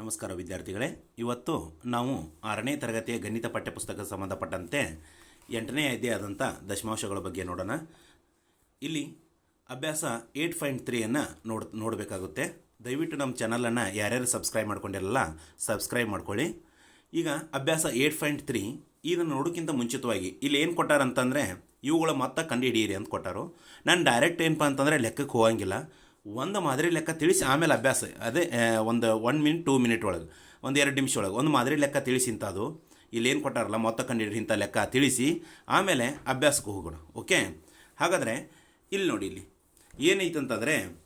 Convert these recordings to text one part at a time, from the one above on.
ನಮಸ್ಕಾರ ವಿದ್ಯಾರ್ಥಿಗಳೇ. ಇವತ್ತು ನಾವು ಆರನೇ ತರಗತಿಯ ಗಣಿತ ಪಠ್ಯಪುಸ್ತಕ ಸಂಬಂಧಪಟ್ಟಂತೆ ಎಂಟನೇ ಆದಂಥ ದಶಮಾಂಶಗಳ ಬಗ್ಗೆ ನೋಡೋಣ. ಇಲ್ಲಿ ಅಭ್ಯಾಸ ಏಟ್ ಪಾಯಿಂಟ್ ತ್ರೀಯನ್ನು ನೋಡ್, ನೋಡಬೇಕಾಗುತ್ತೆ. ದಯವಿಟ್ಟು ನಮ್ಮ ಚಾನಲನ್ನು ಯಾರ್ಯಾರು ಸಬ್ಸ್ಕ್ರೈಬ್ ಮಾಡ್ಕೊಂಡಿರಲ್ಲ ಸಬ್ಸ್ಕ್ರೈಬ್ ಮಾಡ್ಕೊಳ್ಳಿ. ಈಗ ಅಭ್ಯಾಸ ಏಟ್ ಪಾಯಿಂಟ್ ತ್ರೀ, ಇದನ್ನು ನೋಡೋಕ್ಕಿಂತ ಮುಂಚಿತವಾಗಿ ಇಲ್ಲಿ ಏನು ಕೊಟ್ಟಾರಂತಂದರೆ, ಇವುಗಳ ಮೊತ್ತ ಕಂಡುಹಿಡಿಯಿರಿ ಅಂತ ಕೊಟ್ಟರು. ನಾನು ಡೈರೆಕ್ಟ್ ಏನಪ್ಪ ಅಂತಂದರೆ ಲೆಕ್ಕಕ್ಕೆ ಹೋಗಂಗಿಲ್ಲ. ಒಂದು ಮಾದರಿ ಲೆಕ್ಕ ತಿಳಿಸಿ ಆಮೇಲೆ ಅಭ್ಯಾಸ. ಅದೇ ಒಂದು ಒನ್ ಮಿನಿಟ್ ಟೂ ಮಿನಿಟ್ ಒಳಗೆ. ಒಂದು ಎರಡು ನಿಮಿಷ ಒಳಗೆ. ಒಂದು ಮಾದರಿ ಲೆಕ್ಕ ತಿಳಿಸಿ ಇಂಥದ್ದು. ಇಲ್ಲಿ ಏನು ಕೊಟ್ಟಾರಲ್ಲ, ಮೊತ್ತ ಕಂಡಿಡ್ರಿ ಇಂಥ ಲೆಕ್ಕ ತಿಳಿಸಿ ಆಮೇಲೆ ಅಭ್ಯಾಸಕ್ಕೆ ಹೋಗೋಣ. ಓಕೆ ಹಾಗಾದರೆ, ಇಲ್ಲಿ ನೋಡಿ ಇಲ್ಲಿ. ಏನೈತೆ ಅಂತಂದರೆ,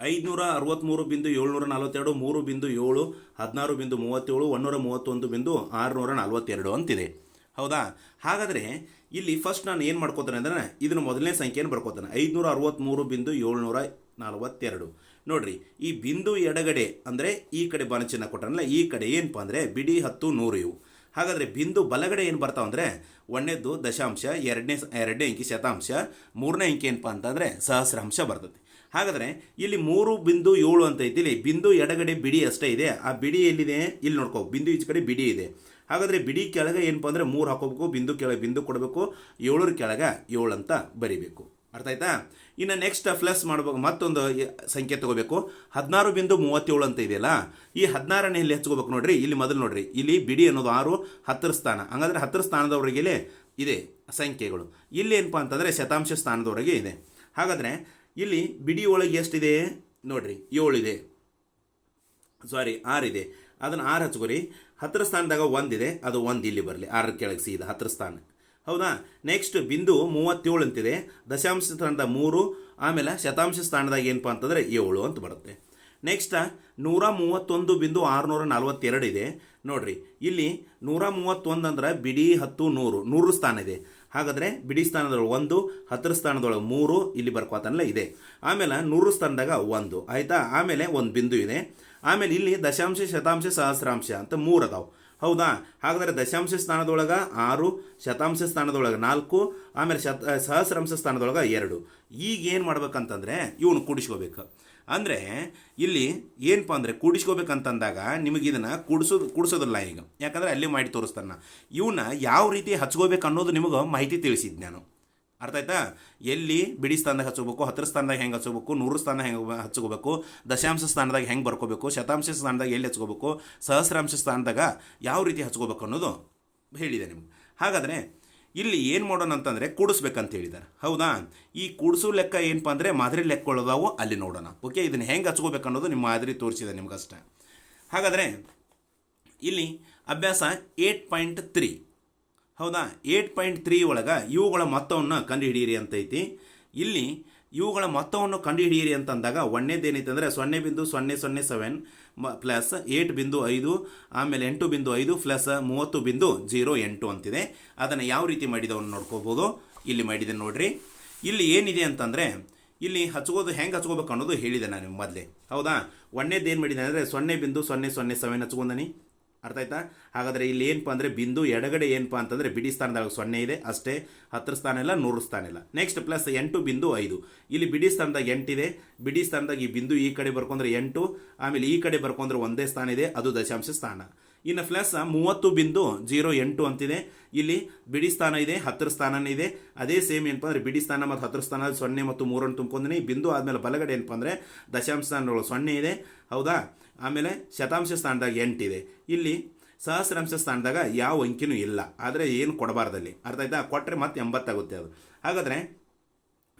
ಐದುನೂರ ಅರವತ್ತ್ಮೂರು ಬಿಂದು ಏಳ್ನೂರ ನಲವತ್ತೆರಡು, ಮೂರು ಬಿಂದು ಏಳು, ಹದಿನಾರು ಬಿಂದು ಮೂವತ್ತೇಳು, ಒಂದೂರ ಮೂವತ್ತೊಂದು ಬಿಂದು ಆರುನೂರ ನಲವತ್ತೆರಡು ಅಂತಿದೆ. ಹೌದಾ? ಹಾಗಾದರೆ, ಇಲ್ಲಿ ಫಸ್ಟ್ ನಾನು ಏನು ಮಾಡ್ಕೋತಾನೆ ಅಂದರೆ, ಇದನ್ನು ಮೊದಲನೇ ಸಂಖ್ಯೆಯನ್ನು ಬರ್ಕೋತಾನೆ. ಐದುನೂರ ಅರವತ್ತ್ಮೂರು ಬಿಂದು ಏಳ್ನೂರ ನಲವತ್ತೆರಡು. ನೋಡ್ರಿ, ಈ ಬಿಂದು ಎಡಗಡೆ ಅಂದರೆ ಈ ಕಡೆ ಬಾಣಚಿನ್ನ ಕೊಟ್ಟನಲ್ಲ ಈ ಕಡೆ ಏನಪ್ಪ ಅಂದರೆ ಬಿಡಿ ಹತ್ತು ನೂರು ಇವು. ಹಾಗಾದರೆ ಬಿಂದು ಬಲಗಡೆ ಏನು ಬರ್ತಾವ ಅಂದರೆ ಒಂದನೇದು ದಶಾಂಶ, ಎರಡನೇ ಎರಡನೇ ಅಂಕಿ ಶತಾಂಶ, ಮೂರನೇ ಅಂಕಿ ಏನಪ್ಪ ಅಂತಂದರೆ ಸಹಸ್ರಾಂಶ ಬರ್ತದೆ. ಹಾಗಾದರೆ ಇಲ್ಲಿ ಮೂರು ಬಿಂದು ಏಳು ಅಂತ ಐತಿ ಇಲ್ಲಿ ಬಿಂದು ಎಡಗಡೆ ಬಿಡಿ ಅಷ್ಟೇ ಇದೆ, ಆ ಬಿಡಿ ಎಲ್ಲಿದೆ? ಇಲ್ಲಿ ನೋಡ್ಕೋ, ಬಿಂದು ಈಚೆ ಕಡೆ ಬಿಡಿ ಇದೆ. ಹಾಗಾದರೆ ಬಿಡಿ ಕೆಳಗೆ ಏನಪ್ಪ ಅಂದರೆ ಮೂರು ಹಾಕೋಬೇಕು, ಬಿಂದು ಕೆಳಗೆ ಬಿಂದು ಕೊಡಬೇಕು, ಏಳರ ಕೆಳಗೆ ಏಳು ಅಂತ ಬರಿಬೇಕು. ಅರ್ಥ ಆಯ್ತಾ? ಇನ್ನು ನೆಕ್ಸ್ಟ್ ಪ್ಲಸ್ ಮಾಡ್ಬೇಕು, ಮತ್ತೊಂದು ಸಂಖ್ಯೆ ತಗೋಬೇಕು. ಹದಿನಾರು ಬಿಂದು ಮೂವತ್ತೇಳು ಅಂತ ಇದೆಯಲ್ಲ, ಈ ಹದಿನಾರನೇ ಇಲ್ಲಿ ಹಚ್ಕೋಬೇಕು ನೋಡ್ರಿ, ಇಲ್ಲಿ ಮೊದಲು ನೋಡ್ರಿ. ಇಲ್ಲಿ ಬಿಡಿ ಅನ್ನೋದು ಆರು, ಹತ್ತರ ಸ್ಥಾನ. ಹಾಗಾದರೆ ಹತ್ತರ ಸ್ಥಾನದವರೆಗೆ ಇದೆ ಸಂಖ್ಯೆಗಳು. ಇಲ್ಲಿ ಏನಪ್ಪ ಅಂತಂದರೆ ಶತಾಂಶ ಸ್ಥಾನದವರೆಗೆ ಇದೆ. ಹಾಗಾದರೆ ಇಲ್ಲಿ ಬಿಡಿ ಒಳಗೆ ಎಷ್ಟಿದೆ? ನೋಡ್ರಿ, ಏಳಿದೆ. ಸಾರಿ ಆರಿದೆ. ಅದನ್ನು ಆರು ಹಚ್ಕೋರಿ. ಹತ್ತರ ಸ್ಥಾನದಾಗ ಒಂದಿದೆ, ಅದು ಒಂದು ಇಲ್ಲಿ ಬರಲಿ. ಆರರ ಕೆಳಗೆ ಸೀದ ಹತ್ತರ ಸ್ಥಾನ. ಹೌದಾ? ನೆಕ್ಸ್ಟ್ ಬಿಂದು ಮೂವತ್ತೇಳು ಅಂತಿದೆ. ದಶಾಂಶ ಸ್ಥಾನದ ಮೂರು, ಆಮೇಲೆ ಶತಾಂಶ ಸ್ಥಾನದಾಗ ಏನಪ್ಪ ಅಂತಂದರೆ ಏಳು ಅಂತ ಬರುತ್ತೆ. ನೆಕ್ಸ್ಟ್ ನೂರ ಮೂವತ್ತೊಂದು ಬಿಂದು ಆರುನೂರ ನಲ್ವತ್ತೆರಡು ಇದೆ. ನೋಡ್ರಿ, ಇಲ್ಲಿ ನೂರ ಮೂವತ್ತೊಂದು ಅಂದ್ರೆ ಬಿಡಿ ಹತ್ತು ನೂರು ನೂರು ಸ್ಥಾನ ಇದೆ. ಹಾಗಾದರೆ ಬಿಡಿ ಸ್ಥಾನದೊಳಗೆ ಒಂದು, ಹತ್ತರ ಸ್ಥಾನದೊಳಗೆ ಮೂರು, ಇಲ್ಲಿ ಬರ್ಕೋತನಲ್ಲ ಇದೆ. ಆಮೇಲೆ ನೂರು ಸ್ಥಾನದಾಗ ಒಂದು, ಆಯಿತಾ? ಆಮೇಲೆ ಒಂದು ಬಿಂದು ಇದೆ. ಆಮೇಲೆ ಇಲ್ಲಿ ದಶಾಂಶ, ಶತಾಂಶ, ಸಹಸ್ರಾಂಶ ಅಂತ ಮೂರು ಅದಾವೆ. ಹೌದಾ? ಹಾಗಾದರೆ ದಶಾಂಶ ಸ್ಥಾನದೊಳಗೆ ಆರು, ಶತಾಂಶ ಸ್ಥಾನದೊಳಗೆ ನಾಲ್ಕು, ಆಮೇಲೆ ಶತ ಸಹಸ್ರಾಂಶ ಸ್ಥಾನದೊಳಗೆ ಎರಡು. ಈಗ ಏನು ಮಾಡ್ಬೇಕಂತಂದರೆ, ಇವನು ಕೂಡಿಸ್ಕೋಬೇಕು. ಅಂದರೆ, ಇಲ್ಲಿ ಏನಪ್ಪ ಅಂದರೆ, ಕೂಡಿಸ್ಕೋಬೇಕಂತಂದಾಗ ನಿಮಗೆ ಇದನ್ನು ಕೂಡಿಸೋದು, ಕೂಡಿಸೋದಿಲ್ಲ ಈಗ. ಯಾಕಂದರೆ ಅಲ್ಲಿ ಮಾಡಿ ತೋರಿಸ್ತಾನೆ. ಇವನ್ನ ಯಾವ ರೀತಿ ಹಚ್ಕೋಬೇಕು ಅನ್ನೋದು ನಿಮಗೆ ಮಾಹಿತಿ ತಿಳಿಸಿದ್ದು ನಾನು. ಅರ್ಥ ಆಯ್ತಾ? ಎಲ್ಲಿ ಬಿಡಿ ಸ್ಥಾನದಾಗ ಹಚ್ಕೋಬೇಕು, ಹತ್ತರ ಸ್ಥಾನದಾಗ ಹೆಂಗೆ ಹಚ್ಕೋಬೇಕು, ನೂರು ಸ್ಥಾನ ಹೆಂಗೆ ಹಚ್ಕೋಬೇಕು, ದಶಾಂಶ ಸ್ಥಾನದಾಗ ಹೆಂಗೆ ಬರ್ಕೋಬೇಕು, ಶತಾಂಶ ಸ್ಥಾನದಾಗ ಎಲ್ಲಿ ಹಚ್ಕೋಬೇಕು, ಸಹಸ್ರಾಂಶ ಸ್ಥಾನದಾಗ ಯಾವ ರೀತಿ ಹಚ್ಕೋಬೇಕು ಅನ್ನೋದು ಹೇಳಿದೆ ನಿಮ್ಗೆ. ಹಾಗಾದರೆ ಇಲ್ಲಿ ಏನು ಮಾಡೋಣ ಅಂತಂದರೆ ಕೂಡಿಸ್ಬೇಕಂತ ಹೇಳಿದ್ದಾರೆ. ಹೌದಾ? ಈ ಕೂಡಿಸೋ ಲೆಕ್ಕ ಏನಪ್ಪ ಅಂದರೆ ಮಾದರಿ ಲೆಕ್ಕಗಳದಾವು ಅಲ್ಲಿ ನೋಡೋಣ. ಓಕೆ ಇದನ್ನು ಹೆಂಗೆ ಹಚ್ಕೋಬೇಕು ಅನ್ನೋದು ನಿಮ್ಮ ಮಾದರಿ ತೋರಿಸಿದೆ ನಿಮ್ಗಷ್ಟೇ. ಹಾಗಾದರೆ ಇಲ್ಲಿ ಅಭ್ಯಾಸ ಏಟ್ ಪಾಯಿಂಟ್ ತ್ರೀ ಹೌದಾ? ಏಟ್ ಪಾಯಿಂಟ್ ತ್ರೀ ಒಳಗೆ ಇವುಗಳ ಮೊತ್ತವನ್ನು ಕಂಡುಹಿಡಿಯಿರಿ ಅಂತೈತಿ. ಇಲ್ಲಿ ಇವುಗಳ ಮೊತ್ತವನ್ನು ಕಂಡುಹಿಡಿಯಿರಿ ಅಂತಂದಾಗ ಒಂದೇದು ಏನೈತೆ ಅಂದರೆ ಸೊನ್ನೆ ಬಿಂದು ಸೊನ್ನೆ ಸೊನ್ನೆ ಸೆವೆನ್ ಮ ಪ್ಲಸ್ ಏಟ್ ಬಿಂದು ಐದು, ಆಮೇಲೆ ಎಂಟು ಬಿಂದು ಐದು ಪ್ಲಸ್ ಮೂವತ್ತು ಬಿಂದು ಜೀರೋ ಎಂಟು ಅಂತಿದೆ. ಅದನ್ನು ಯಾವ ರೀತಿ ಮಾಡಿದವನ್ನ ನೋಡ್ಕೋಬೋದು? ಇಲ್ಲಿ ಮಾಡಿದೆ ನೋಡ್ರಿ. ಇಲ್ಲಿ ಏನಿದೆ ಅಂತಂದರೆ ಇಲ್ಲಿ ಹಚ್ಕೋದು ಹೆಂಗೆ ಹಚ್ಕೋಬೇಕು ಅನ್ನೋದು ಹೇಳಿದೆ ನಾನು ಮೊದಲೇ. ಹೌದಾ? ಒಂದೇದು ಏನು ಮಾಡಿದೆ ಅಂದರೆ ಸೊನ್ನೆ ಬಿಂದು ಸೊನ್ನೆ ಸೊನ್ನೆ ಸೆವೆನ್ ಹಚ್ಕೊಂಡನಿ. ಅರ್ಥ ಆಯ್ತಾ? ಹಾಗಾದರೆ ಇಲ್ಲಿ ಏನಪ್ಪ ಅಂದರೆ ಬಿಂದು ಎಡಗಡೆ ಏನಪ್ಪ ಅಂತಂದರೆ ಬಿಡಿ ಸ್ಥಾನದಾಗ ಸೊನ್ನೆ ಇದೆ, ಅಷ್ಟೇ ಹತ್ತರ ಸ್ಥಾನ ಇಲ್ಲ, ನೂರು ಸ್ಥಾನ ಇಲ್ಲ. ನೆಕ್ಸ್ಟ್ ಪ್ಲಸ್ ಎಂಟು ಬಿಂದು ಐದು. ಇಲ್ಲಿ ಬಿಡಿ ಸ್ಥಾನದಾಗ ಎಂಟಿದೆ, ಬಿಡಿ ಸ್ಥಾನದಾಗ ಈ ಬಿಂದು ಈ ಕಡೆ ಬರ್ಕೊಂಡ್ರೆ ಎಂಟು, ಆಮೇಲೆ ಈ ಕಡೆ ಬರ್ಕೊಂಡ್ರೆ ಒಂದೇ ಸ್ಥಾನ ಇದೆ, ಅದು ದಶಾಂಶ ಸ್ಥಾನ. ಇನ್ನು ಪ್ಲಸ್ ಮೂವತ್ತು ಬಿಂದು ಜೀರೋ ಎಂಟು ಅಂತಿದೆ. ಇಲ್ಲಿ ಬಿಡಿ ಸ್ಥಾನ ಇದೆ, ಹತ್ತರ ಸ್ಥಾನನೇ ಇದೆ. ಅದೇ ಸೇಮ್ ಏನಪ್ಪ ಅಂದರೆ ಬಿಡಿ ಸ್ಥಾನ ಮತ್ತು ಹತ್ತರ ಸ್ಥಾನ ಸೊನ್ನೆ ಮತ್ತು ಮೂರನ್ನು ತುಂಬ್ಕೊಂಡೀನಿ ಬಿಂದು ಆದಮೇಲೆ ಬಲಗಡೆ ಏನಪ್ಪ ಅಂದರೆ ದಶಾಂಶ ಸ್ಥಾನಗಳು ಸೊನ್ನೆ ಇದೆ. ಹೌದಾ? ಆಮೇಲೆ ಶತಾಂಶ ಸ್ಥಾನದಾಗ ಎಂಟಿದೆ ಇಲ್ಲಿ ಸಹಸ್ರಾಂಶ ಸ್ಥಾನದಾಗ ಯಾವ ಅಂಕಿನೂ ಇಲ್ಲ. ಆದರೆ ಏನು ಕೊಡಬಾರ್ದಲ್ಲಿ ಅರ್ಥ ಆಯ್ತಾ? ಕೊಟ್ಟರೆ ಮತ್ತೆ ಎಂಬತ್ತಾಗುತ್ತೆ ಅದು. ಹಾಗಾದರೆ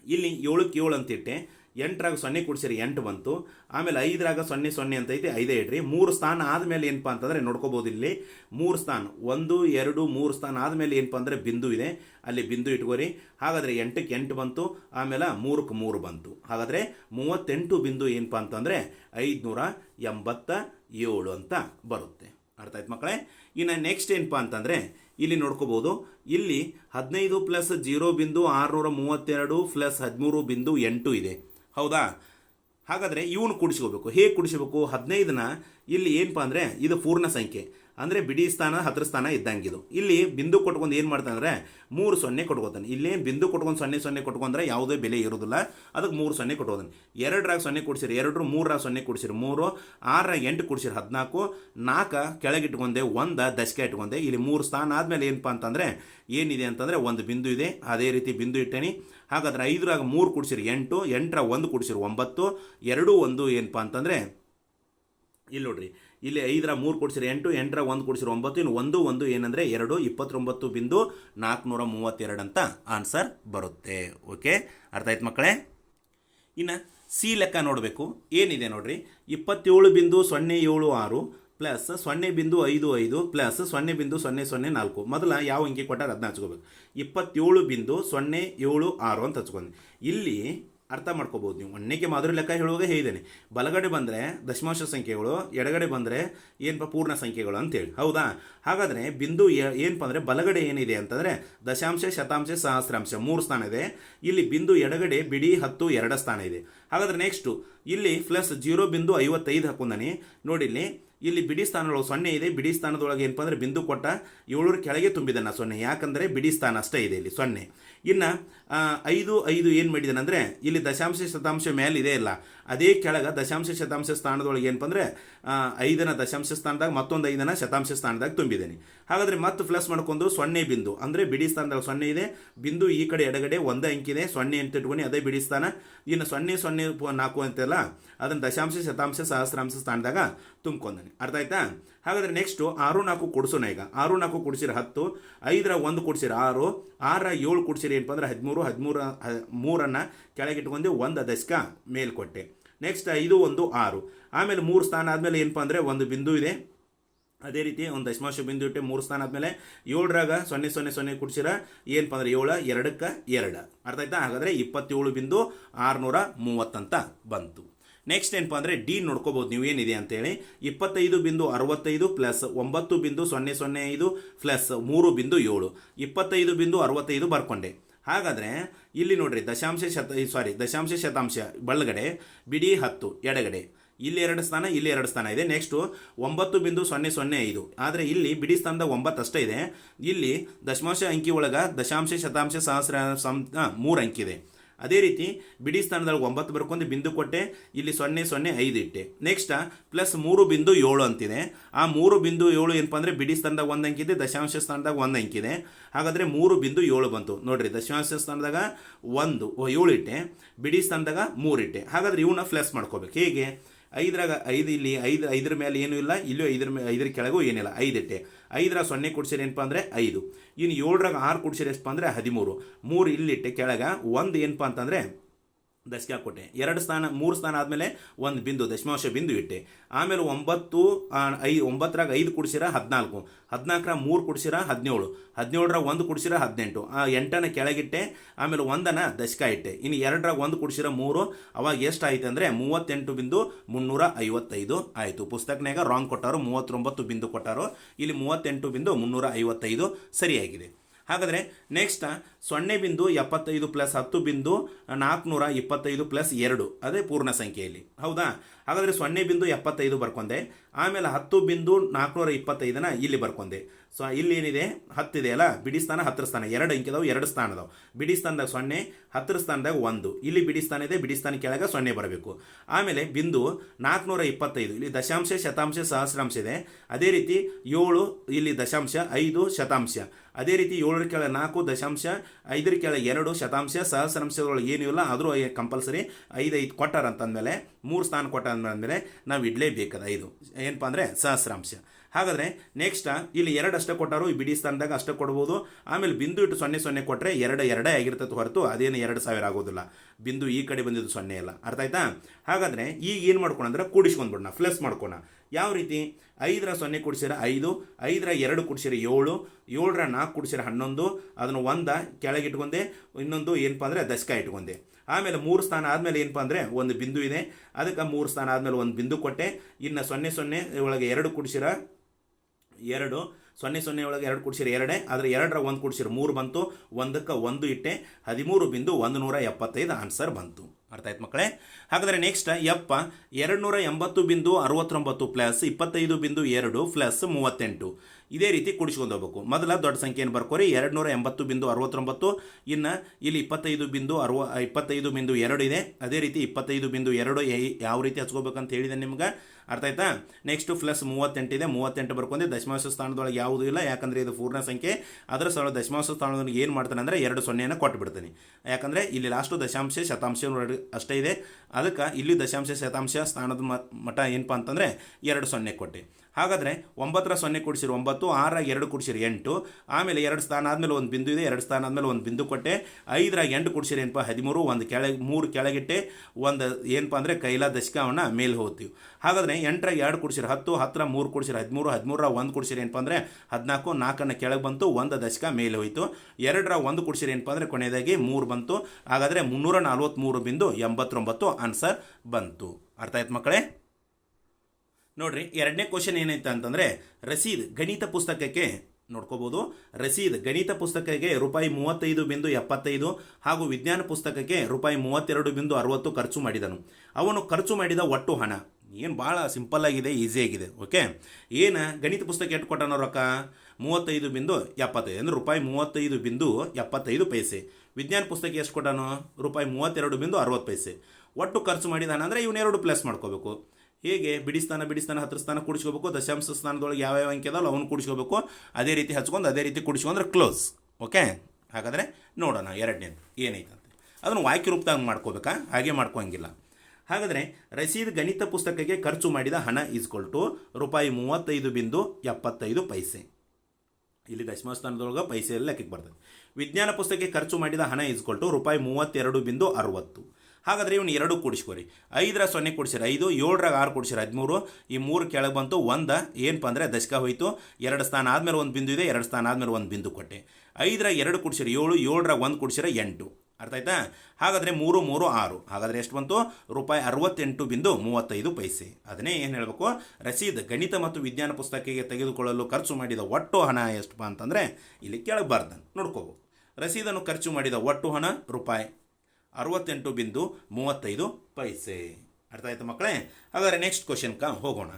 ಇಲ್ಲಿ ಏಳಕ್ಕೆ ಏಳು ಅಂತ ಇಟ್ಟೆ ಎಂಟರಾಗ ಸೊನ್ನೆ ಕೂಡಿಸಿರಿ, ಎಂಟು ಬಂತು. ಆಮೇಲೆ ಐದರಾಗ ಸೊನ್ನೆ ಸೊನ್ನೆ ಅಂತ ಐತಿ ಐದೇ ಇಡ್ರಿ. ಮೂರು ಸ್ಥಾನ ಆದಮೇಲೆ ಏನಪ್ಪ ಅಂತಂದರೆ ನೋಡ್ಕೋಬೋದು ಇಲ್ಲಿ. ಮೂರು ಸ್ಥಾನ, ಒಂದು, ಎರಡು, ಮೂರು ಸ್ಥಾನ ಆದಮೇಲೆ ಏನಪ್ಪ ಅಂದರೆ ಬಿಂದು ಇದೆ. ಅಲ್ಲಿ ಬಿಂದು ಇಟ್ಕೋರಿ. ಹಾಗಾದರೆ ಎಂಟಕ್ಕೆ ಎಂಟು ಬಂತು, ಆಮೇಲೆ ಮೂರಕ್ಕೆ ಮೂರು ಬಂತು. ಹಾಗಾದರೆ ಮೂವತ್ತೆಂಟು ಬಿಂದು ಏನಪ್ಪ ಅಂತಂದರೆ ಐದುನೂರ ಎಂಬತ್ತ ಏಳು ಅಂತ ಬರುತ್ತೆ. ಅರ್ಥ ಆಯ್ತು ಮಕ್ಕಳೇ? ಇನ್ನು ನೆಕ್ಸ್ಟ್ ಏನಪ್ಪ ಅಂತಂದರೆ ಇಲ್ಲಿ ನೋಡ್ಕೋಬೋದು. ಇಲ್ಲಿ ಹದಿನೈದು ಪ್ಲಸ್ ಜೀರೋ ಬಿಂದು ಆರುನೂರ ಮೂವತ್ತೆರಡು ಪ್ಲಸ್ ಹದಿಮೂರು ಬಿಂದು ಎಂಟು ಇದೆ. ಹೌದಾ? ಹಾಗಾದರೆ ಇವನು ಕೂಡಿಸ್ಕೋಬೇಕು. ಹೇಗೆ ಕೂಡಿಸಬೇಕು? ಹದಿನೈದನ್ನ ಇಲ್ಲಿ ಏನಪ್ಪ ಅಂದರೆ ಇದು ಪೂರ್ಣ ಸಂಖ್ಯೆ. ಅಂದರೆ ಬಿಡಿ ಸ್ಥಾನ, ಹತ್ರ ಸ್ಥಾನ ಇದ್ದಂಗಿದು ಇಲ್ಲಿ ಬಿಂದು ಕೊಟ್ಕೊಂಡು ಏನು ಮಾಡ್ತಾನೆ ಅಂದರೆ ಮೂರು ಸೊನ್ನೆ ಕೊಟ್ಕೋತಾನೆ. ಇಲ್ಲಿ ಬಿಂದು ಕೊಟ್ಕೊಂಡು ಸೊನ್ನೆ ಸೊನ್ನೆ ಕೊಟ್ಕೊಂಡ್ರೆ ಯಾವುದೇ ಬೆಲೆ ಇರೋದಿಲ್ಲ. ಅದಕ್ಕೆ ಮೂರು ಸೊನ್ನೆ ಕೊಟ್ಕೋತಾನೆ. ಎರಡರಾಗ ಸೊನ್ನೆ ಕೊಡ್ಸಿರಿ ಎರಡು ಮೂರರಾಗ ಸೊನ್ನೆ ಕೊಡ್ಸಿರಿ, ಮೂರು ಆರರಾಗ ಎಂಟು ಕೊಡ್ಸಿರಿ, ಹದಿನಾಲ್ಕು, ನಾಲ್ಕು ಕೆಳಗಿಟ್ಕೊಂಡೆ, ಒಂದು ದಶಕ ಇಟ್ಕೊಂಡೆ. ಇಲ್ಲಿ ಮೂರು ಸ್ಥಾನ ಆದಮೇಲೆ ಏನಪ್ಪ ಅಂತಂದರೆ ಏನಿದೆ ಅಂತಂದರೆ ಒಂದು ಬಿಂದು ಇದೆ. ಅದೇ ರೀತಿ ಬಿಂದು ಇಟ್ಟೇನಿ. ಹಾಗಾದ್ರೆ ಐದರಾಗ ಮೂರು ಕೊಡ್ಸಿರಿ, ಎಂಟು ಎಂಟರ ಒಂದು ಕೊಡ್ಸಿರಿ, ಒಂಬತ್ತು, ಎರಡು ಒಂದು ಏನಪ್ಪ ಅಂತಂದರೆ, ಇಲ್ಲಿ ನೋಡ್ರಿ. ಇಲ್ಲಿ ಐದರ ಮೂರು ಕೊಡಿಸಿರಿ, ಎಂಟು, ಎಂಟರ ಒಂದು ಕೊಡಿಸಿರಿ, ಒಂಬತ್ತು, ಇನ್ನು ಒಂದು ಒಂದು ಏನಂದರೆ ಎರಡು, ಇಪ್ಪತ್ತೊಂಬತ್ತು ಬಿಂದು ನಾಲ್ಕುನೂರ ಮೂವತ್ತೆರಡು ಅಂತ ಆನ್ಸರ್ ಬರುತ್ತೆ. ಓಕೆ ಅರ್ಥ ಆಯ್ತು ಮಕ್ಕಳೇ? ಇನ್ನು ಸಿ ಲೆಕ್ಕ ನೋಡಬೇಕು. ಏನಿದೆ ನೋಡ್ರಿ? ಇಪ್ಪತ್ತೇಳು ಬಿಂದು ಸೊನ್ನೆ ಏಳು ಆರು ಪ್ಲಸ್ ಸೊನ್ನೆ ಬಿಂದು ಐದು ಐದು ಪ್ಲಸ್ ಸೊನ್ನೆ ಬಿಂದು ಸೊನ್ನೆ ಸೊನ್ನೆ ನಾಲ್ಕು. ಮೊದಲ ಯಾವ ಅಂಕಿ ಕೊಟ್ಟಾರೆ ಅದನ್ನ ಹಚ್ಕೋಬೇಕು. ಇಪ್ಪತ್ತೇಳು ಬಿಂದು ಸೊನ್ನೆ ಏಳು ಆರು ಅಂತ ಹಚ್ಕೊಂಡು ಇಲ್ಲಿ ಅರ್ಥ ಮಾಡ್ಕೋಬೋದು ನೀವು. ಒಂದನೇಗೆ ಮಾದರಿ ಲೆಕ್ಕ ಹೇಳುವಾಗ ಹೇಳಿದ್ದೇನೆ. ಬಲಗಡೆ ಬಂದರೆ ದಶಮಾಂಶ ಸಂಖ್ಯೆಗಳು, ಎಡಗಡೆ ಬಂದರೆ ಏನಪ್ಪ ಪೂರ್ಣ ಸಂಖ್ಯೆಗಳು ಅಂತೇಳಿ. ಹೌದಾ? ಹಾಗಾದರೆ ಬಿಂದು ಏನಪ್ಪ ಅಂದರೆ ಬಲಗಡೆ ಏನಿದೆ ಅಂತಂದರೆ ದಶಾಂಶ, ಶತಾಂಶ, ಸಹಸ್ರಾಂಶ ಮೂರು ಸ್ಥಾನ ಇದೆ. ಇಲ್ಲಿ ಬಿಂದು ಎಡಗಡೆ, ಬಿಡಿ, ಹತ್ತು, ಎರಡ ಸ್ಥಾನ ಇದೆ. ಹಾಗಾದರೆ ನೆಕ್ಸ್ಟು ಇಲ್ಲಿ ಪ್ಲಸ್ ಜೀರೋ ಬಿಂದು ಐವತ್ತೈದು ಹಾಕೊಂಡನಿ. ನೋಡಿ ಇಲ್ಲಿ ಇಲ್ಲಿ ಬಿಡಿ ಸ್ಥಾನಗಳು ಸೊನ್ನೆ ಇದೆ. ಬಿಡಿ ಸ್ಥಾನದೊಳಗೆ ಏನಪ್ಪ ಅಂದರೆ ಬಿಂದು ಕೊಟ್ಟ ಏಳೂರು ಕೆಳಗೆ ತುಂಬಿದೆ ಸೊನ್ನೆ. ಯಾಕಂದರೆ ಬಿಡಿ ಸ್ಥಾನ ಅಷ್ಟೇ ಇದೆ ಇಲ್ಲಿ ಸೊನ್ನೆ. ಇನ್ನು ಐದು ಐದು ಏನು ಮಾಡಿದ್ದಾನೆ ಅಂದರೆ, ಇಲ್ಲಿ ದಶಾಂಶ ಶತಾಂಶ ಮೇಲೆ ಇದೆ ಇಲ್ಲ ಅದೇ ಕೆಳಗೆ ದಶಾಂಶ ಶತಾಂಶ ಸ್ಥಾನದೊಳಗೆ ಏನಪ್ಪ ಅಂದರೆ ಐದನ ದಶಾಂಶ ಸ್ಥಾನದಾಗ ಮತ್ತೊಂದು ಐದನ ಶತಾಂಶ ಸ್ಥಾನದಾಗ ತುಂಬಿದ್ದೇನೆ ಹಾಗಾದರೆ ಮತ್ತೆ ಪ್ಲಸ್ ಮಾಡ್ಕೊಂಡು ಸೊನ್ನೆ ಬಿಂದು, ಅಂದರೆ ಬಿಡಿ ಸ್ಥಾನದಾಗ ಸೊನ್ನೆ ಇದೆ, ಬಿಂದು ಈ ಕಡೆ ಎಡಗಡೆ ಒಂದೇ ಅಂಕಿದೆ ಸೊನ್ನೆ ಅಂತ ಇಟ್ಕೊಂಡು ಅದೇ ಬಿಡಿ ಸ್ಥಾನ. ಇನ್ನು ಸೊನ್ನೆ ಸೊನ್ನೆ ನಾಲ್ಕು ಅಂತೆಲ್ಲ ಅದನ್ನು ದಶಾಂಶ ಶತಾಂಶ ಸಹಸ್ರಾಂಶ ಸ್ಥಾನದಾಗ ತುಂಬ್ಕೊಂಡಾನೆ. ಅರ್ಥ ಆಯ್ತಾ? ಹಾಗಾದ್ರೆ ನೆಕ್ಸ್ಟು ಆರು ನಾಲ್ಕು ಕೊಡಿಸೋಣ ಈಗ. ಆರು ನಾಲ್ಕು ಕೊಡಿಸಿರ ಹತ್ತು, ಐದರ ಒಂದು ಕೊಡಿಸಿರ ಆರು, ಆರರ ಏಳು ಕೊಡಿಸಿರಿ ಏನಪ್ಪ ಅಂದ್ರೆ ಹದಿಮೂರು, ಹದಿಮೂರ ಮೂರನ್ನ ಕೆಳಗಿಟ್ಕೊಂಡು ಒಂದು ದಶಕ ಮೇಲ್ಕೊಟ್ಟೆ. ನೆಕ್ಸ್ಟ್ ಐದು ಒಂದು ಆರು. ಆಮೇಲೆ ಮೂರು ಸ್ಥಾನ ಆದಮೇಲೆ ಏನಪ್ಪ ಅಂದರೆ ಒಂದು ಬಿಂದು ಇದೆ. ಅದೇ ರೀತಿ ಒಂದು ದಶಮಾಂಶ ಬಿಂದು ಇಟ್ಟೆ, ಮೂರು ಸ್ಥಾನ ಆದಮೇಲೆ ಏಳರಾಗ ಸೊನ್ನೆ ಸೊನ್ನೆ ಸೊನ್ನೆ ಕುಡಿಸಿರ ಏನಪ್ಪ ಅಂದ್ರೆ ಏಳು, ಎರಡಕ್ಕೆ ಎರಡು. ಅರ್ಥ ಆಯ್ತಾ? ಹಾಗಾದರೆ ಇಪ್ಪತ್ತೇಳು ಬಿಂದು ಆರುನೂರ ಮೂವತ್ತಂತ ಬಂತು. ನೆಕ್ಸ್ಟ್ ಏನಪ್ಪ ಅಂದರೆ ಡಿ ನೋಡ್ಕೋಬೋದು ನೀವು ಏನಿದೆ ಅಂತೇಳಿ. ಇಪ್ಪತ್ತೈದು ಬಿಂದು ಅರವತ್ತೈದು ಪ್ಲಸ್ ಒಂಬತ್ತು ಬಿಂದು ಸೊನ್ನೆ ಸೊನ್ನೆ ಐದು ಪ್ಲಸ್ ಮೂರು ಬಿಂದು ಏಳು. ಇಪ್ಪತ್ತೈದು ಬಿಂದು ಅರವತ್ತೈದು ಬರ್ಕೊಂಡೆ. ಹಾಗಾದರೆ ಇಲ್ಲಿ ನೋಡ್ರಿ ದಶಾಂಶ ಶತ ಸಾರಿ ದಶಾಂಶ ಶತಾಂಶ ಬಲಗಡೆ, ಬಿಡಿ ಹತ್ತು ಎಡಗಡೆ. ಇಲ್ಲಿ ಎರಡು ಸ್ಥಾನ, ಇಲ್ಲಿ ಎರಡು ಸ್ಥಾನ ಇದೆ. ನೆಕ್ಸ್ಟು ಒಂಬತ್ತು ಬಿಂದು ಸೊನ್ನೆ ಸೊನ್ನೆ ಐದು. ಆದರೆ ಇಲ್ಲಿ ಬಿಡಿ ಸ್ಥಾನದ ಒಂಬತ್ತು ಅಷ್ಟೇ ಇದೆ. ಇಲ್ಲಿ ದಶಮಾಂಶ ಅಂಕಿ ಒಳಗೆ ದಶಾಂಶ ಶತಾಂಶ ಸಹಸ್ರ ಸಂ ಮೂರು ಅಂಕಿ ಇದೆ. ಅದೇ ರೀತಿ ಬಿಡಿ ಸ್ಥಾನದಲ್ಲಿ ಒಂಬತ್ತು ಬರ್ಕೊಂಡು ಬಿಂದು ಕೊಟ್ಟೆ, ಇಲ್ಲಿ ಸೊನ್ನೆ ಸೊನ್ನೆ ಐದು ಇಟ್ಟೆ. ನೆಕ್ಸ್ಟ್ ಪ್ಲಸ್ ಮೂರು ಬಿಂದು ಏಳು ಅಂತಿದೆ. ಆ ಮೂರು ಬಿಂದು ಏಳು ಏನಪ್ಪ ಅಂದರೆ ಬಿಡಿ ಸ್ಥಾನದಾಗ ಒಂದು ಅಂಕಿದೆ, ದಶಾಂಶ ಸ್ಥಾನದಾಗ ಒಂದು ಅಂಕಿದೆ. ಹಾಗಾದರೆ ಮೂರು ಬಿಂದು ಏಳು ಬಂತು. ನೋಡ್ರಿ, ದಶಾಂಶ ಸ್ಥಾನದಾಗ ಒಂದು ಏಳು ಇಟ್ಟೆ, ಬಿಡಿ ಸ್ಥಾನದಾಗ ಮೂರು ಇಟ್ಟೆ. ಹಾಗಾದ್ರೆ ಇವನ್ನ ಫ್ಲೆಸ್ ಮಾಡ್ಕೋಬೇಕು. ಹೇಗೆ? ಐದರಾಗ ಐದು ಇಲ್ಲಿ, ಐದು, ಐದರ ಮೇಲೆ ಏನೂ ಇಲ್ಲ, ಇಲ್ಲೂ ಐದರ ಮೇ, ಐದರ ಕೆಳಗೂ ಏನಿಲ್ಲ ಐದಿಟ್ಟೆ ಐದರ ಸೊನ್ನೆ ಕೊಡ್ಸಿರಿ ಏನಪ್ಪ ಅಂದರೆ ಐದು. ಇನ್ನು ಏಳರಾಗ ಆರು ಕೊಡ್ಸಿರಿ ಎಷ್ಟಪ್ಪ ಅಂದರೆ ಹದಿಮೂರು. ಮೂರು ಇಲ್ಲಿಟ್ಟೆ ಕೆಳಗೆ ಒಂದು ಏನಪ್ಪ ಅಂತಂದರೆ ದಶಕ ಕೊಟ್ಟೆ. ಎರಡು ಸ್ಥಾನ, ಮೂರು ಸ್ಥಾನ ಆದಮೇಲೆ ಒಂದು ಬಿಂದು, ದಶಮಾಂಶ ಬಿಂದು ಇಟ್ಟೆ. ಆಮೇಲೆ ಒಂಬತ್ತು ಐದು ಒಂಬತ್ತರಾಗ ಐದು ಕುಡಿಸಿರ ಹದಿನಾಲ್ಕು. ಹದಿನಾಲ್ಕರ ಮೂರು ಕುಡಿಸಿರ ಹದಿನೇಳು. ಹದಿನೇಳರಾಗ ಒಂದು ಕುಡಿಸಿರ ಹದಿನೆಂಟು. ಆ ಎಂಟನ ಕೆಳಗಿಟ್ಟೆ, ಆಮೇಲೆ ಒಂದನ ದಶಕ ಇಟ್ಟೆ. ಇನ್ನು ಎರಡರಾಗ ಒಂದು ಕುಡಿಸಿರ ಮೂರು. ಅವಾಗ ಎಷ್ಟು ಆಯ್ತು ಅಂದರೆ ಮೂವತ್ತೆಂಟು ಬಿಂದು ಮುನ್ನೂರ ಐವತ್ತೈದು ಆಯಿತು. ಪುಸ್ತಕನಾಗ ರಾಂಗ್ ಕೊಟ್ಟರು, ಮೂವತ್ತೊಂಬತ್ತು ಬಿಂದು ಕೊಟ್ಟರು. ಇಲ್ಲಿ ಮೂವತ್ತೆಂಟು ಬಿಂದು ಮುನ್ನೂರ ಐವತ್ತೈದು ಸರಿಯಾಗಿದೆ. ಹಾಗಾದರೆ ನೆಕ್ಸ್ಟ್ ಸೊನ್ನೆ ಬಿಂದು ಎಪ್ಪತ್ತೈದು ಪ್ಲಸ್ ಹತ್ತು ಬಿಂದು ನಾಲ್ಕುನೂರ ಇಪ್ಪತ್ತೈದು ಪ್ಲಸ್ ಎರಡು. ಅದೇ ಪೂರ್ಣ ಸಂಖ್ಯೆಯಲ್ಲಿ. ಹೌದಾ? ಹಾಗಾದರೆ ಸೊನ್ನೆ ಬಿಂದು ಎಪ್ಪತ್ತೈದು ಬರ್ಕೊಂಡೆ. ಆಮೇಲೆ ಹತ್ತು ಬಿಂದು ನಾಲ್ಕುನೂರ ಇಪ್ಪತ್ತೈದನ ಇಲ್ಲಿ ಬರ್ಕೊಂಡೆ. ಸೊ ಇಲ್ಲಿ ಏನಿದೆ? ಹತ್ತಿದೆ ಅಲ್ಲ? ಬಿಡಿ ಸ್ಥಾನ, ಹತ್ತರ ಸ್ಥಾನ. ಎರಡು ಅಂಕಿದಾವು ಎರಡು ಸ್ಥಾನದವು ಬಿಡಿ ಸ್ಥಾನದಾಗ ಸೊನ್ನೆ, ಹತ್ತರ ಸ್ಥಾನದಾಗ ಒಂದು. ಇಲ್ಲಿ ಬಿಡಿ ಸ್ಥಾನ ಇದೆ, ಬಿಡಿ ಸ್ಥಾನ ಕೆಳಗೆ ಸೊನ್ನೆ ಬರಬೇಕು. ಆಮೇಲೆ ಬಿಂದು ನಾಲ್ಕುನೂರ ಇಪ್ಪತ್ತೈದು. ಇಲ್ಲಿ ದಶಾಂಶ, ಶತಾಂಶ, ಸಹಸ್ರಾಂಶ ಇದೆ. ಅದೇ ರೀತಿ ಏಳು, ಇಲ್ಲಿ ದಶಾಂಶ, ಐದು, ಶತಾಂಶ. ಅದೇ ರೀತಿ ಏಳರ ಕೆಳಗೆ ನಾಲ್ಕು, ದಶಾಂಶ, ಐದರ ಕೆಳಗೆ ಎರಡು, ಶತಾಂಶ, ಸಹಸ್ರಾಂಶದೊಳಗೆ ಏನೂ ಇಲ್ಲ. ಆದರೂ ಕಂಪಲ್ಸರಿ ಐದು ಐದು ಕೊಟ್ಟಾರ ಅಂತಂದಮೇಲೆ ಮೂರು ಸ್ಥಾನ ಕೊಟ್ಟಾರ ಅಂದಮೇಲೆ ನಾವು ಇಡಲೇಬೇಕದ ಐದು. ಏನಪ್ಪ ಅಂದರೆ ಸಹಸ್ರಾಂಶ. ಹಾಗಾದರೆ ನೆಕ್ಸ್ಟ್ ಇಲ್ಲಿ ಎರಡು ಅಷ್ಟೇ ಕೊಟ್ಟರು, ಈ ಬಿಡಿ ಸ್ಥಾನದಾಗ ಅಷ್ಟೇ ಕೊಡ್ಬೋದು. ಆಮೇಲೆ ಬಿಂದು ಇಟ್ಟು ಸೊನ್ನೆ ಸೊನ್ನೆ ಕೊಟ್ಟರೆ ಎರಡು ಎರಡೇ ಆಗಿರ್ತದೆ ಹೊರತು ಅದೇನು ಎರಡು ಸಾವಿರ ಆಗೋದಿಲ್ಲ. ಬಿಂದು ಈ ಕಡೆ ಬಂದಿದ್ದು ಸೊನ್ನೆ ಇಲ್ಲ ಅರ್ಥ ಆಯ್ತಾ? ಹಾಗಾದರೆ ಈಗ ಏನು ಮಾಡ್ಕೊಂಡು ಅಂದ್ರೆ ಕೂಡಿಸ್ಕೊಂಡ್ಬಿಡೋಣ ಫ್ಲಸ್ ಮಾಡ್ಕೋಣ ಯಾವ ರೀತಿ? ಐದರ ಸೊನ್ನೆ ಕುಡಿಸಿರ ಐದು, ಐದರ ಎರಡು ಕುಡಿಸಿರ ಏಳು, ಏಳರ ನಾಲ್ಕು ಕುಡಿಸಿರ ಹನ್ನೊಂದು, ಅದನ್ನು ಒಂದ ಕೆಳಗಿಟ್ಕೊಂಡೆ ಇನ್ನೊಂದು ಏನಪ್ಪ ಅಂದರೆ ದಶಕ ಇಟ್ಕೊಂಡೆ. ಆಮೇಲೆ ಮೂರು ಸ್ಥಾನ ಆದಮೇಲೆ ಏನಪ್ಪ ಅಂದರೆ ಒಂದು ಬಿಂದು ಇದೆ. ಅದಕ್ಕೆ ಮೂರು ಸ್ಥಾನ ಆದಮೇಲೆ ಒಂದು ಬಿಂದು ಕೊಟ್ಟೆ. ಇನ್ನು ಸೊನ್ನೆ ಸೊನ್ನೆ ಒಳಗೆ ಎರಡು ಕುಡಿಸಿರ ಎರಡು, ಸೊನ್ನೆ ಸೊನ್ನೆ ಒಳಗೆ ಎರಡು ಕುಡಿಸಿರು ಎರಡೇ, ಆದರೆ ಎರಡರ ಒಂದು ಕುಡಿಸಿರು. ಮೂರು ಬಂತು, ಒಂದಕ್ಕೆ ಒಂದು ಇಟ್ಟೆ, ಹದಿಮೂರು ಬಿಂದು ಒಂದು ನೂರ ಎಪ್ಪತ್ತೈದು ಆನ್ಸರ್ ಬಂತು. ಅರ್ಥ ಆಯ್ತು ಮಕ್ಕಳೇ? ಹಾಗಾದರೆ ನೆಕ್ಸ್ಟ್ ಎಪ್ಪ ಎರಡು ನೂರ ಎಂಬತ್ತು ಬಿಂದು ಅರವತ್ತೊಂಬತ್ತು ಪ್ಲಸ್ ಇಪ್ಪತ್ತೈದು ಬಿಂದು ಎರಡು ಪ್ಲಸ್ ಮೂವತ್ತೆಂಟು. ಇದೇ ರೀತಿ ಕೂಡಿಸ್ಕೊಂಡು ಹೋಗ್ಬೇಕು. ಮೊದಲ ದೊಡ್ಡ ಸಂಖ್ಯೆಯನ್ನು ಬರ್ಕೋರಿ? ಎರಡು ನೂರ ಎಂಬತ್ತು ಬಿಂದು ಅರವತ್ತೊಂಬತ್ತು. ಇನ್ನು ಇಲ್ಲಿ ಇಪ್ಪತ್ತೈದು ಬಿಂದು ಅರವ, ಇಪ್ಪತ್ತೈದು ಬಿಂದು ಎರಡು ಇದೆ. ಅದೇ ರೀತಿ ಇಪ್ಪತ್ತೈದು ಬಿಂದು ಎರಡು ಯಾವ ರೀತಿ ಹಚ್ಕೋಬೇಕಂತ ಹೇಳಿದೆ ನಿಮ್ಗೆ? ಅರ್ಥ ಆಯ್ತಾ? ನೆಕ್ಸ್ಟ್ ಪ್ಲಸ್ ಮೂವತ್ತೆಂಟಿದೆ ಮೂವತ್ತೆಂಟು ಬರ್ಕೊಂಡೆ. ದಶಮಾಂಶ ಸ್ಥಾನದೊಳಗೆ ಯಾವುದೂ ಇಲ್ಲ. ಯಾಕಂದರೆ ಇದು ಪೂರ್ಣ ಸಂಖ್ಯೆ. ಅದರ ಸಲ ದಶಮಾಂಶ ಸ್ಥಾನದೊಳಗೆ ಏನು ಮಾಡ್ತಾನೆ ಅಂದರೆ ಎರಡು ಸೊನ್ನೆಯನ್ನು ಕೊಟ್ಟು ಬಿಡ್ತೀನಿ ಯಾಕಂದರೆ ಇಲ್ಲಿ ಲಾಸ್ಟು ದಶಾಂಶ, ಶತಾಂಶ ಅಷ್ಟೇ ಇದೆ. ಅದಕ್ಕೆ ಇಲ್ಲಿ ದಶಾಂಶ, ಶತಾಂಶ ಸ್ಥಾನದ ಮ- ಮಟ್ಟ ಏನಪ್ಪ ಅಂತಂದರೆ ಎರಡು ಸೊನ್ನೆ ಕೊಟ್ಟೆ. ಹಾಗಾದರೆ ಒಂಬತ್ತರ ಸೊನ್ನೆ ಕೊಡಿಸಿರು ಒಂಬತ್ತು ಆರ ಎರಡು ಕೊಡಿಸಿರಿ ಎಂಟು, ಆಮೇಲೆ ಎರಡು ಸ್ಥಾನ ಆದಮೇಲೆ ಒಂದು ಬಿಂದು ಇದೆ, ಎರಡು ಸ್ಥಾನ ಆದಮೇಲೆ ಒಂದು ಬಿಂದು ಕೊಟ್ಟೆ ಐದರಾಗ ಎಂಟು ಕೊಡಿಸಿರಿ ಏನಪ್ಪ ಹದಿಮೂರು, ಒಂದು ಕೆಳಗೆ ಮೂರು ಕೆಳಗಿಟ್ಟೆ, ಒಂದು ಏನಪ್ಪ ಅಂದರೆ ಕೈಲಾ ದಶಕವನ್ನು ಮೇಲೆ ಹೋಗ್ತೀವಿ ಹಾಗಾದರೆ ಎಂಟರಾಗ ಎರಡು ಕೊಡಿಸಿರಿ ಹತ್ತು, ಹತ್ತರ ಮೂರು ಕೊಡಿಸಿರಿ ಹದಿಮೂರು, ಹದಿಮೂರರ ಒಂದು ಕೊಡಿಸಿರಿ ಏನಪ್ಪ ಅಂದರೆ ಹದಿನಾಲ್ಕು, ನಾಲ್ಕನ್ನು ಕೆಳಗೆ ಬಂತು, ಒಂದು ದಶಕ ಮೇಲೆ ಹೋಯಿತು. ಎರಡರ ಒಂದು ಕೊಡಿಸಿರಿ ಏನಪ್ಪ ಅಂದರೆ ಕೊನೆಯದಾಗಿ ಮೂರು ಬಂತು. ಹಾಗಾದರೆ ಮುನ್ನೂರ ನಲ್ವತ್ತ್ಮೂರು ಬಿಂದು ಎಂಬತ್ತೊಂಬತ್ತು ಆನ್ಸರ್ ಬಂತು. ಅರ್ಥ ಆಯ್ತು ಮಕ್ಕಳೇ? ನೋಡ್ರಿ, ಎರಡನೇ ಕ್ವಶನ್ ಏನೈತೆ ಅಂತಂದರೆ, ರಸೀದ್ ಗಣಿತ ಪುಸ್ತಕಕ್ಕೆ ನೋಡ್ಕೋಬೋದು. ರಸೀದ್ ಗಣಿತ ಪುಸ್ತಕಕ್ಕೆ ರೂಪಾಯಿ ಮೂವತ್ತೈದು ಬಿಂದು ಎಪ್ಪತ್ತೈದು ಹಾಗೂ ವಿಜ್ಞಾನ ಪುಸ್ತಕಕ್ಕೆ ರೂಪಾಯಿ ಮೂವತ್ತೆರಡು ಬಿಂದು ಅರವತ್ತು ಖರ್ಚು ಮಾಡಿದನು. ಅವನು ಖರ್ಚು ಮಾಡಿದ ಒಟ್ಟು ಹಣ. ಏನು ಭಾಳ ಸಿಂಪಲ್ ಆಗಿದೆ ಈಸಿ ಆಗಿದೆ ಓಕೆ ಏನು ಗಣಿತ ಪುಸ್ತಕ ಎಷ್ಟು ಕೊಟ್ಟನೋ ರೊಕ್ಕ? ಮೂವತ್ತೈದು ಬಿಂದು ಎಪ್ಪತ್ತೈದು. ಅಂದರೆ ರೂಪಾಯಿ ಮೂವತ್ತೈದು ಬಿಂದು ಎಪ್ಪತ್ತೈದು ಪೈಸೆ. ವಿಜ್ಞಾನ ಪುಸ್ತಕ ಎಷ್ಟು ಕೊಟ್ಟನು? ರೂಪಾಯಿ ಮೂವತ್ತೆರಡು ಬಿಂದು ಅರವತ್ತು ಪೈಸೆ. ಒಟ್ಟು ಖರ್ಚು ಮಾಡಿದ ಹಣ ಅಂದರೆ ಇವನ್ನೆರಡು ಪ್ಲಸ್ ಮಾಡ್ಕೋಬೇಕು. ಹೇಗೆ ಬಿಡಿಸ್ತಾನ ಬಿಡಿಸ್ತಾನ ಹತ್ರ ಸ್ಥಾನ ಕೂಡಿಸ್ಕೋಬೇಕು? ದಶಾಂಶ ಸ್ಥಾನದೊಳಗೆ ಯಾವ ಯಾವ ಅಂಕೆ ಅದಲ್ಲ ಅವನು ಕೂಡಿಸ್ಕೋಬೇಕು? ಅದೇ ರೀತಿ ಹಚ್ಕೊಂಡು, ಅದೇ ರೀತಿ ಕೂಡಿಸ್ಕೊಂಡ್ರೆ ಕ್ಲೋಸ್ ಓಕೆ ಹಾಗಾದರೆ ನೋಡೋಣ ಎರಡನೇದು. ಏನೈತೆ ಅಂತ ಅದನ್ನು ವಾಕ್ಯ ರೂಪದಾಗ ಮಾಡ್ಕೋಬೇಕಾ? ಹಾಗೆ ಮಾಡ್ಕೋಂಗಿಲ್ಲ ಹಾಗಾದರೆ ರಸೀದ್ ಗಣಿತ ಪುಸ್ತಕಕ್ಕೆ ಖರ್ಚು ಮಾಡಿದ ಹಣ ಈಸ್ಕೊಲ್ ಟು ರೂಪಾಯಿ ಮೂವತ್ತೈದು ಬಿಂದು ಎಪ್ಪತ್ತೈದು ಪೈಸೆ. ಇಲ್ಲಿ ದಶಮ ಸ್ಥಾನದೊಳಗೆ ಪೈಸೆ ಲೆಕ್ಕಕ್ಕೆ ಬರ್ತದೆ. ವಿಜ್ಞಾನ ಪುಸ್ತಕಕ್ಕೆ ಖರ್ಚು ಮಾಡಿದ ಹಣ ಇಸ್ಕೊಲ್ ಟು ರೂಪಾಯಿ ಮೂವತ್ತೆರಡು ಬಿಂದು ಅರವತ್ತು. ಹಾಗಾದರೆ ಇವನು ಎರಡು ಕೂಡಿಸ್ಕೊರಿ. ಐದರ ಸೊನ್ನೆ ಕೂಡಿಸಿರ, ಐದು, ಏಳರಾಗ ಆರು ಕೂಡಿಸಿರ, ಹದಿಮೂರು. ಈ ಮೂರು ಕೆಳಗೆ ಬಂತು ಒಂದು ಏನಪ್ಪ ಅಂದರೆ ದಶಕ ಹೋಯಿತು. ಎರಡು ಸ್ಥಾನ ಆದಮೇಲೆ ಒಂದು ಬಿಂದು ಇದೆ, ಎರಡು ಸ್ಥಾನ ಆದಮೇಲೆ ಒಂದು ಬಿಂದು ಕೊಟ್ಟೆ. ಐದರ ಎರಡು ಕೊಡಿಸಿರಿ, ಏಳು, ಏಳರಾಗ ಒಂದು ಕೂಡಿಸಿರ, ಎಂಟು. ಅರ್ಥ ಆಯ್ತಾ? ಹಾಗಾದರೆ ಮೂರು ಮೂರು, ಆರು. ಹಾಗಾದರೆ ಎಷ್ಟು ಬಂತು? ರೂಪಾಯಿ ಅರವತ್ತೆಂಟು ಬಿಂದು ಮೂವತ್ತೈದು ಪೈಸೆ. ಅದನ್ನೇ ಏನು ಹೇಳಬೇಕು? ರಸೀದ್, ಗಣಿತ ಮತ್ತು ವಿಜ್ಞಾನ ಪುಸ್ತಕಕ್ಕೆ ತೆಗೆದುಕೊಳ್ಳಲು ಖರ್ಚು ಮಾಡಿದ ಒಟ್ಟು ಹಣ ಎಷ್ಟಪ್ಪ ಅಂತಂದರೆ, ಇಲ್ಲಿ ಕೆಳಗೆ ಬರ್ದ ನೋಡ್ಕೋಬೇಕು. ರಸೀದನ್ನು ಖರ್ಚು ಮಾಡಿದ ಒಟ್ಟು ಹಣ ರೂಪಾಯಿ ಅರವತ್ತೆಂಟು ಬಿಂದು ಮೂವತ್ತೈದು ಪೈಸೆ. ಅರ್ಥ ಆಯ್ತಾ ಮಕ್ಕಳೇ? ಹಾಗಾದರೆ ನೆಕ್ಸ್ಟ್ ಕ್ವಶನ್ಗೆ ಹೋಗೋಣ.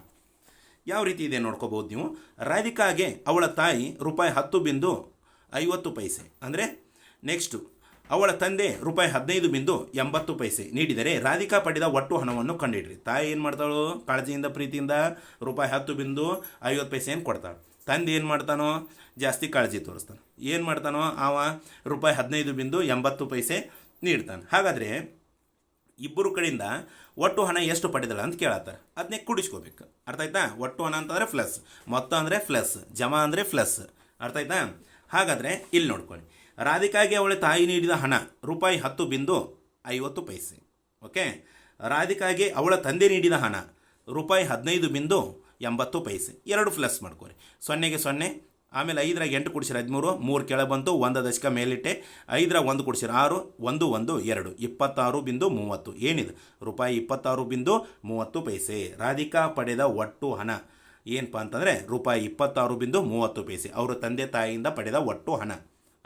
ಯಾವ ರೀತಿ ಇದೆ ನೋಡ್ಕೋಬೋದು ನೀವು? ರಾಧಿಕಾಗೆ ಅವಳ ತಾಯಿ ರೂಪಾಯಿ ಹತ್ತು ಬಿಂದು ಐವತ್ತು ಪೈಸೆ. ಅಂದರೆ ನೆಕ್ಸ್ಟು ಅವಳ ತಂದೆ ರೂಪಾಯಿ ಹದಿನೈದು ಬಿಂದು ಎಂಬತ್ತು ಪೈಸೆ ನೀಡಿದರೆ ರಾಧಿಕಾ ಪಡೆದ ಒಟ್ಟು ಹಣವನ್ನು ಕಂಡಿಡ್ರಿ. ತಾಯಿ ಏನು ಮಾಡ್ತಾಳು? ಕಾಳಜಿಯಿಂದ, ಪ್ರೀತಿಯಿಂದ ರೂಪಾಯಿ ಹತ್ತು ಬಿಂದು ಐವತ್ತು ಪೈಸೆಯನ್ನು ಕೊಡ್ತಾಳೆ? ತಂದೆ ಏನು ಮಾಡ್ತಾನೋ? ಜಾಸ್ತಿ ಕಾಳಜಿ ತೋರಿಸ್ತಾನೆ. ಏನು ಮಾಡ್ತಾನೋ? ಅವ ರೂಪಾಯಿ ಹದಿನೈದು ಬಿಂದು ಎಂಬತ್ತು ಪೈಸೆ ನೀಡ್ತಾನೆ. ಹಾಗಾದರೆ ಇಬ್ಬರು ಕಡೆಯಿಂದ ಒಟ್ಟು ಹಣ ಎಷ್ಟು ಪಡೆದಳ ಅಂತ ಕೇಳತ್ತಾರೆ. ಅದನ್ನೇ ಕೂಡಿಸ್ಕೋಬೇಕು. ಅರ್ಥ ಆಯ್ತಾ? ಒಟ್ಟು ಹಣ ಅಂತಂದರೆ ಪ್ಲಸ್ ಮೊತ್ತ ಅಂದರೆ ಪ್ಲಸ್ ಜಮಾ ಅಂದರೆ ಪ್ಲಸ್ ಅರ್ಥ ಆಯ್ತಾ? ಹಾಗಾದರೆ ಇಲ್ಲಿ ನೋಡ್ಕೊಳ್ಳಿ. ರಾಧಿಕಾಗೆ ಅವಳ ತಾಯಿ ನೀಡಿದ ಹಣ ರೂಪಾಯಿ ಹತ್ತು ಬಿಂದು ಐವತ್ತು ಪೈಸೆ. ಓಕೆ? ರಾಧಿಕಾಗೆ ಅವಳ ತಂದೆ ನೀಡಿದ ಹಣ ರೂಪಾಯಿ ಹದಿನೈದು ಬಿಂದು ಎಂಬತ್ತು ಪೈಸೆ. ಎರಡು ಪ್ಲಸ್ ಮಾಡ್ಕೊರಿ ಸೊನ್ನೆಗೆ ಸೊನ್ನೆ ಆಮೇಲೆ ಐದರಾಗ ಎಂಟು ಕೊಡಿಸಿರ, ಹದಿಮೂರು, ಮೂರು ಕೆಳಗೆ ಬಂತು, ಒಂದು ದಶಕ ಮೇಲಿಟ್ಟೆ, ಐದರಾಗ ಒಂದು ಕೊಡಿಸಿರ, ಆರು, ಒಂದು ಒಂದು, ಎರಡು, ಇಪ್ಪತ್ತಾರು ಬಿಂದು ಮೂವತ್ತು. ಏನಿದು? ರೂಪಾಯಿ ಇಪ್ಪತ್ತಾರು ಬಿಂದು ಮೂವತ್ತು ಪೈಸೆ. ರಾಧಿಕಾ ಪಡೆದ ಒಟ್ಟು ಹಣ. ಏನಪ್ಪ ಅಂತಂದರೆ, ರೂಪಾಯಿ ಇಪ್ಪತ್ತಾರು ಬಿಂದು ಮೂವತ್ತು ಪೈಸೆ. ಅವರ ತಂದೆ ತಾಯಿಯಿಂದ ಪಡೆದ ಒಟ್ಟು ಹಣ.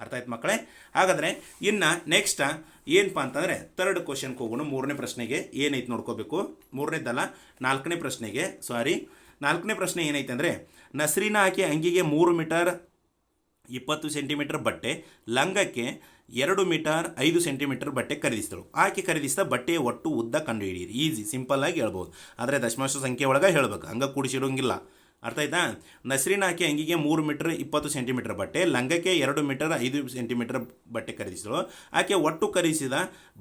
ಅರ್ಥ ಆಯ್ತು ಮಕ್ಕಳೇ? ಹಾಗಾದರೆ, ಇನ್ನು ನೆಕ್ಸ್ಟ್ ಏನಪ್ಪ ಅಂತಂದರೆ ತರ್ಡ್ ಕ್ವಶನ್ಗೆ ಹೋಗೋಣ. ಮೂರನೇ ಪ್ರಶ್ನೆಗೆ. ಏನೈತೆ ನೋಡ್ಕೋಬೇಕು? ಮೂರನೇದಲ್ಲ, ನಾಲ್ಕನೇ ಪ್ರಶ್ನೆಗೆ. ಸಾರಿ ನಾಲ್ಕನೇ ಪ್ರಶ್ನೆ ಏನೈತೆ ಅಂದರೆ, ನಸ್ರಿನ ಆಕೆ ಅಂಗಿಗೆ ಮೂರು ಮೀಟರ್ ಇಪ್ಪತ್ತು ಸೆಂಟಿಮೀಟರ್ ಬಟ್ಟೆ, ಲಂಗಕ್ಕೆ ಎರಡು ಮೀಟರ್ ಐದು ಸೆಂಟಿಮೀಟರ್ ಬಟ್ಟೆ ಖರೀದಿಸಿದಳು. ಆಕೆ ಖರೀದಿಸಿದ ಬಟ್ಟೆಯ ಒಟ್ಟು ಉದ್ದ ಕಂಡುಹಿಡಿಯಿರಿ ಈಸಿ ಆಗಿ ಹೇಳ್ಬೋದು. ಆದರೆ ದಶಮಾಂಶ ಸಂಖ್ಯೆ ಒಳಗೆ ಹೇಳ್ಬೇಕು. ಹಂಗೆ ಕೂಡಿಸಿಡೋಂಗಿಲ್ಲ. ಅರ್ಥ ಆಯ್ತಾ? ನಸರಿನ ಆಕೆ ಅಂಗಿಗೆ ಮೂರು ಮೀಟರ್, ಇಪ್ಪತ್ತು ಸೆಂಟಿಮೀಟರ್ ಬಟ್ಟೆ, ಲಂಗಕ್ಕೆ ಎರಡು ಮೀಟರ್, ಐದು ಸೆಂಟಿಮೀಟರ್ ಬಟ್ಟೆ ಖರೀದಿಸಿದಳು ಆಕೆ ಒಟ್ಟು ಖರೀದಿಸಿದ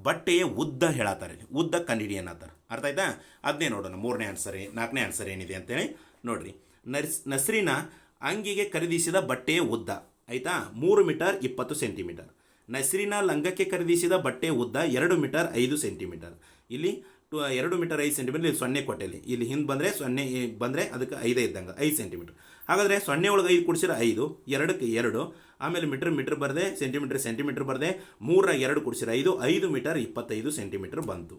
ಬಟ್ಟೆಯ ಉದ್ದ ಹೇಳತ್ತಾರೆ. ಉದ್ದ ಕನ್ನಡಿ ಅನ್ನತ್ತಾರೆ ಅರ್ಥ ಆಯ್ತಾ? ಅದನ್ನೇ ನೋಡೋಣ. ಮೂರನೇ ಆನ್ಸರ್ ನಾಲ್ಕನೇ ಆನ್ಸರ್ ಏನಿದೆ ಅಂತೇಳಿ ನೋಡ್ರಿ. ನರ್ಸ್, ನಸರಿನ ಅಂಗಿಗೆ ಖರೀದಿಸಿದ ಬಟ್ಟೆಯ ಉದ್ದ. ಆಯ್ತಾ? ಮೂರು ಮೀಟರ್, ಇಪ್ಪತ್ತು ಸೆಂಟಿಮೀಟರ್. ನಸ್ರಿನ ಲಂಗಕ್ಕೆ ಖರೀದಿಸಿದ ಬಟ್ಟೆಯ ಉದ್ದ. ಎರಡು ಮೀಟರ್, ಐದು ಸೆಂಟಿಮೀಟರ್. ಇಲ್ಲಿ ಎರಡು ಮೀಟರ್ ಐದು ಸೆಂಟಿಮೀಟರ್ ಇಲ್ಲಿ ಸೊನ್ನೆ ಕೊಟ್ಟೆಲಿ. ಇಲ್ಲಿ ಹಿಂದೆ ಬಂದರೆ ಸೊನ್ನೆ ಬಂದರೆ ಅದಕ್ಕೆ ಐದೇ ಇದ್ದಂಗೆ, ಐದು ಸೆಂಟಿಮೀಟರ್. ಹಾಗಾದರೆ ಸೊನ್ನೆ ಒಳಗೆ ಐದು ಕುಡಿಸಿರ ಐದು, ಎರಡಕ್ಕೆ ಎರಡು, ಆಮೇಲೆ ಮೀಟರ್ ಮೀಟರ್ ಬರದೆ, ಸೆಂಟಿಮೀಟರ್ ಸೆಂಟಿಮೀಟರ್ ಬರದೆ ಮೂರ ಎರಡು ಕುಡಿಸಿರ ಐದು ಐದು ಮೀಟರ್ ಇಪ್ಪತ್ತೈದು ಸೆಂಟಿಮೀಟರ್ ಬಂತು.